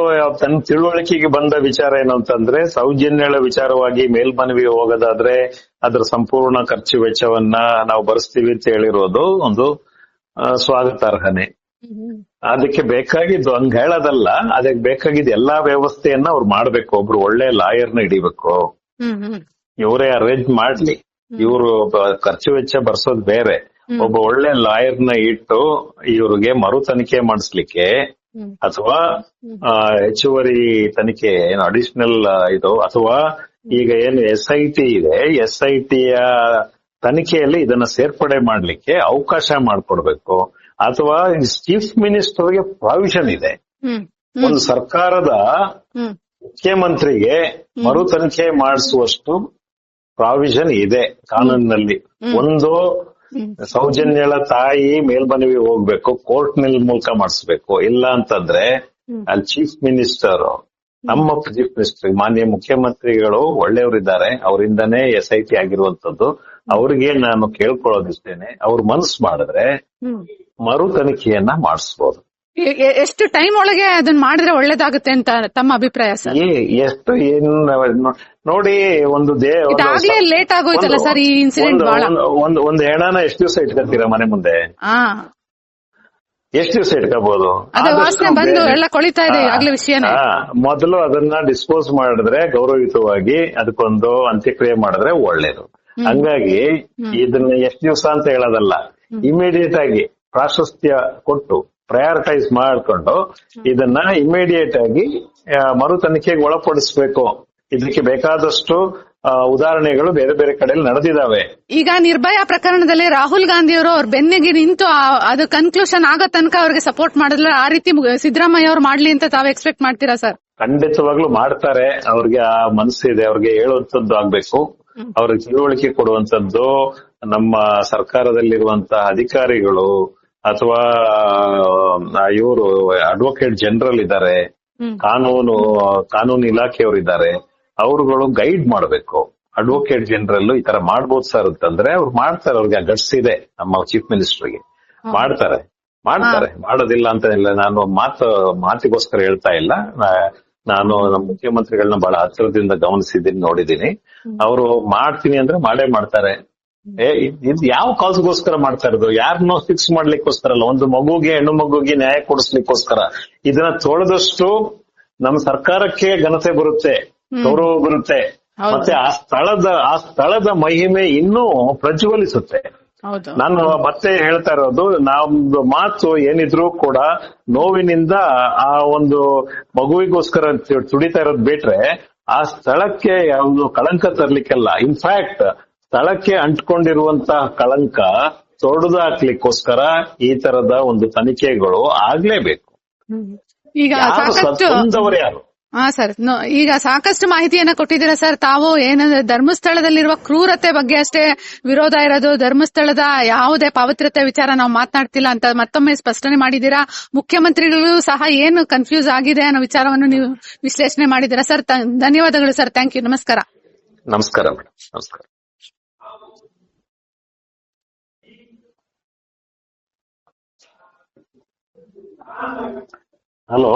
ತನ್ನ ತಿಳುವಳಿಕೆಗೆ ಬಂದ ವಿಚಾರ ಏನು ಅಂತಂದ್ರೆ ಸೌಜನ್ಯಗಳ ವಿಚಾರವಾಗಿ ಮೇಲ್ಮನವಿ ಹೋಗೋದಾದ್ರೆ ಅದ್ರ ಸಂಪೂರ್ಣ ಖರ್ಚು ವೆಚ್ಚವನ್ನ ನಾವು ಭರಿಸ್ತೀವಿ ಅಂತ ಹೇಳಿರೋದು ಒಂದು ಸ್ವಾಗತಾರ್ಹನೆ. ಅದಕ್ಕೆ ಬೇಕಾಗಿದ್ದು ಹಂಗ ಹೇಳೋದಲ್ಲ ಅದಕ್ಕೆ ಬೇಕಾಗಿದ್ದು ಎಲ್ಲಾ ವ್ಯವಸ್ಥೆಯನ್ನ ಅವ್ರು ಮಾಡ್ಬೇಕು. ಒಬ್ರು ಒಳ್ಳೆ ಲಾಯರ್ನ ಹಿಡಿಬೇಕು. ಇವರೇ ಅರೇಂಜ್ ಮಾಡ್ಲಿ. ಇವರು ಖರ್ಚು ವೆಚ್ಚ ಬರ್ಸೋದ್ ಬೇರೆ. ಒಬ್ಬ ಒಳ್ಳೆ ಲಾಯರ್ನ ಇಟ್ಟು ಇವ್ರಿಗೆ ಮರು ತನಿಖೆ ಮಾಡಿಸ್ಲಿಕ್ಕೆ ಅಥವಾ ಹೆಚ್ಚುವರಿ ತನಿಖೆ ಏನು ಅಡಿಷನಲ್ ಇದು ಅಥವಾ ಈಗ ಏನು ಎಸ್ ಐ ಟಿ ಇದೆ ಎಸ್ ಐ ಟಿಯ ತನಿಖೆಯಲ್ಲಿ ಇದನ್ನ ಸೇರ್ಪಡೆ ಮಾಡ್ಲಿಕ್ಕೆ ಅವಕಾಶ ಮಾಡಿಕೊಡ್ಬೇಕು. ಅಥವಾ ಚೀಫ್ ಮಿನಿಸ್ಟರ್ಗೆ ಪ್ರಾವಿಷನ್ ಇದೆ. ಒಂದು ಸರ್ಕಾರದ ಮುಖ್ಯಮಂತ್ರಿಗೆ ಮರು ತನಿಖೆ ಮಾಡಿಸುವಷ್ಟು ಪ್ರಾವಿಷನ್ ಇದೆ ಕಾನೂನಿನಲ್ಲಿ. ಒಂದು. ಸೌಜನ್ಯಳ ತಾಯಿ ಮೇಲ್ಮನವಿ ಹೋಗ್ಬೇಕು ಕೋರ್ಟ್ನಲ್ಲಿ ಮೂಲಕ ಮಾಡಿಸ್ಬೇಕು. ಇಲ್ಲ ಅಂತಂದ್ರೆ. ಅಲ್ಲಿ ಚೀಫ್ ಮಿನಿಸ್ಟರ್ ನಮ್ಮ ಚೀಫ್ ಮಿನಿಸ್ಟರ್ ಮಾನ್ಯ ಮುಖ್ಯಮಂತ್ರಿಗಳು ಒಳ್ಳೆಯವರಿದ್ದಾರೆ. ಅವರಿಂದನೇ ಎಸ್ ಐ ಟಿ ಆಗಿರುವಂತದ್ದು ಅವ್ರಿಗೆ ನಾನು ಕೇಳ್ಕೊಳ್ಳೋದಿಷ್ಟೇನೆ. ಅವ್ರ ಮನಸ್ಸು ಮಾಡಿದ್ರೆ ಮರು ತನಿಖೆಯನ್ನ ಮಾಡಿಸ್ಬೋದು. ಎಷ್ಟು ಟೈಮ್ ಒಳಗೆ ಅದನ್ನ ಮಾಡಿದ್ರೆ ಒಳ್ಳೇದಾಗುತ್ತೆ ಅಂತ ತಮ್ಮ ಅಭಿಪ್ರಾಯ ಸರ್ ಎಷ್ಟು ಏನ್ ನೋಡಿ ಒಂದು ದೇ ಇದಾಗ್ಲೇ ಲೇಟ್ ಆಗೋಯ್ತಲ್ಲ ಸರ್ ಈ ಇನ್ಸಿಡೆಂಟ್ ಒಂದು- ಬಹಳ ಒಂದು- ಒಂದು ಹೆಣನ ಎಷ್ಟು ದಿವಸ ಇಟ್ಕೊಂತೀರಾ ಮನೆ ಮುಂದೆ? ಹಾ ಎಷ್ಟು ದಿವಸ ಇಟ್ಕೋಬಹುದು ಬಂದು ಎಲ್ಲ ಕೊಳಿತಾ ಇದೆ ಆಗ್ಲೇ ವಿಷಯನೇ. ಮೊದಲು ಅದನ್ನ ಡಿಸ್ಪೋಸ್ ಮಾಡಿದ್ರೆ ಗೌರವಯುತವಾಗಿ ಅದಕ್ಕೊಂದು ಅಂತ್ಯಕ್ರಿಯೆ ಮಾಡಿದ್ರೆ ಒಳ್ಳೇದು. ಹಂಗಾಗಿ ಇದನ್ನ ಎಷ್ಟು ದಿವಸ ಅಂತ ಹೇಳೋದಲ್ಲ. ಇಮಿಡಿಯೇಟ್ ಆಗಿ ಪ್ರಾಶಸ್ತ್ಯ ಕೊಟ್ಟು ಪ್ರಯಾರಿಟೈಸ್ ಮಾಡ್ಕೊಂಡು ಇದನ್ನ ಇಮಿಡಿಯೇಟ್ ಆಗಿ ಮರು ತನಿಖೆಗೆ ಒಳಪಡಿಸಬೇಕು. ಇದಕ್ಕೆ ಬೇಕಾದಷ್ಟು ಉದಾಹರಣೆಗಳು ಬೇರೆ ಬೇರೆ ಕಡೆಯಲ್ಲಿ ನಡೆದಿದ್ದಾವೆ ಈಗ ನಿರ್ಭಯ ಪ್ರಕರಣದಲ್ಲಿ ರಾಹುಲ್ ಗಾಂಧಿ ಅವರು ಅವ್ರ ಬೆನ್ನಿಗೆ ನಿಂತು ಆ- ಅದು ಕನ್ಕ್ಲೂಷನ್ ಆಗೋ ತನಕ ಅವ್ರಿಗೆ ಸಪೋರ್ಟ್ ಮಾಡಿದ್ರೆ ಆ ರೀತಿ ಸಿದ್ದರಾಮಯ್ಯ ಅವ್ರು ಮಾಡ್ಲಿ ಅಂತ ತಾವ್ ಎಕ್ಸ್ಪೆಕ್ಟ್ ಮಾಡ್ತೀರಾ ಸರ್? ಖಂಡಿತವಾಗ್ಲೂ ಮಾಡ್ತಾರೆ. ಅವ್ರಿಗೆ ಆ ಮನಸ್ಸಿದೆ ಅವ್ರಿಗೆ ಹೇಳುವಂತದ್ದು ಆಗ್ಬೇಕು. ಅವ್ರಿಗೆ ತಿಳುವಳಿಕೆ ಕೊಡುವಂತದ್ದು ನಮ್ಮ ಸರ್ಕಾರದಲ್ಲಿರುವಂತಹ ಅಧಿಕಾರಿಗಳು ಅಥವಾ ಇವರು ಅಡ್ವೊಕೇಟ್ ಜನರಲ್ ಇದ್ದಾರೆ ಕಾನೂನು ಕಾನೂನು ಇಲಾಖೆಯವರು ಇದ್ದಾರೆ ಅವರುಗಳು ಗೈಡ್ ಮಾಡಬೇಕು. ಅಡ್ವೊಕೇಟ್ ಜನರಲ್ ಈ ತರ ಮಾಡ್ಬೋದು ಸರ್ ಅಂತಂದ್ರೆ ಅವ್ರು ಮಾಡ್ತಾರೆ ಅವ್ರಿಗೆ ಗಟ್ಸ್ ಇದೆ ನಮ್ಮ ಚೀಫ್ ಮಿನಿಸ್ಟರ್ಗೆ ಮಾಡ್ತಾರೆ. ಮಾಡ್ತಾರೆ. ಮಾಡೋದಿಲ್ಲ ಅಂತ ಇಲ್ಲ ನಾನು ಮಾತು ಮಾತಿಗೋಸ್ಕರ ಹೇಳ್ತಾ ಇಲ್ಲ. ನಾನು ನಮ್ಮ ಮುಖ್ಯಮಂತ್ರಿಗಳನ್ನ ಬಹಳ ಹತ್ತಿರದಿಂದ ಗಮನಿಸಿದ್ದೀನಿ ನೋಡಿದ್ದೀನಿ. ಅವರು ಮಾಡ್ತೀನಿ ಅಂದ್ರೆ ಮಾಡೇ ಮಾಡ್ತಾರೆ. ಇದ್- ಇದ್ ಯಾವ ಕಾಸ್ಗೋಸ್ಕರ ಮಾಡ್ತಾ ಇರೋದು? ಯಾರನ್ನೋ ಫಿಕ್ಸ್ ಮಾಡ್ಲಿಕ್ಕೋಸ್ಕರ ಅಲ್ಲ ಒಂದು ಮಗುಗೆ ಹೆಣ್ಣು ಮಗುಗೆ ನ್ಯಾಯ ಕೊಡಿಸ್ಲಿಕ್ಕೋಸ್ಕರ. ಇದನ್ನ ತೊಳೆದಷ್ಟು ನಮ್ಮ ಸರ್ಕಾರಕ್ಕೆ ಘನತೆ ಬರುತ್ತೆ ಗೌರವ ಬರುತ್ತೆ. ಮತ್ತೆ ಆ ಸ್ಥಳದ ಆ ಸ್ಥಳದ ಮಹಿಮೆ ಇನ್ನೂ ಪ್ರಜ್ವಲಿಸುತ್ತೆ. ನಾನು ಮತ್ತೆ ಹೇಳ್ತಾ ಇರೋದು ನಮ್ದು ಮಾತು ಏನಿದ್ರು ಕೂಡ ನೋವಿನಿಂದ ಆ ಒಂದು ಮಗುವಿಗೋಸ್ಕರ ತುಡಿತಾ ಇರೋದು ಬಿಟ್ರೆ ಆ ಸ್ಥಳಕ್ಕೆ ಯಾವ್ದು ಕಳಂಕ ತರ್ಲಿಕ್ಕೆಲ್ಲ. ಇನ್ಫ್ಯಾಕ್ಟ್ ಸ್ಥಳಕ್ಕೆ ಅಂಟ್ಕೊಂಡಿರುವಂತಹ ಕಳಂಕ ತೊಡೆದು ಹಾಕ್ಲಿಕ್ಕೋಸ್ಕರ ಈ ತರದ ಒಂದು ತನಿಖೆಗಳು ಆಗ್ಲೇಬೇಕು. ಈಗ ಯಾರು ಯಾರು? ಹಾ ಸರ್. ಈಗ ಸಾಕಷ್ಟು ಮಾಹಿತಿಯನ್ನ ಕೊಟ್ಟಿದ್ದೀರಾ ಸರ್? ತಾವು ಏನಂದ್ರೆ ಧರ್ಮಸ್ಥಳದಲ್ಲಿರುವ ಕ್ರೂರತೆ ಬಗ್ಗೆ ಅಷ್ಟೇ ವಿರೋಧ ಇರೋದು. ಧರ್ಮಸ್ಥಳದ ಯಾವುದೇ ಪಾವಿತ್ರತೆ ವಿಚಾರ ನಾವು ಮಾತನಾಡ್ತಿಲ್ಲ ಅಂತ ಮತ್ತೊಮ್ಮೆ ಸ್ಪಷ್ಟನೆ ಮಾಡಿದ್ದೀರಾ? ಮುಖ್ಯಮಂತ್ರಿಗಳು ಸಹ ಏನು ಕನ್ಫ್ಯೂಸ್ ಆಗಿದೆ ಅನ್ನೋ ವಿಚಾರವನ್ನು ನೀವು ವಿಶ್ಲೇಷಣೆ ಮಾಡಿದ್ದೀರಾ? ಸರ್ ಧನ್ಯವಾದಗಳು ಸರ್. Thank you. ನಮಸ್ಕಾರ. ನಮಸ್ಕಾರ ಮೇಡಮ್. ನಮಸ್ಕಾರ. ಹಲೋ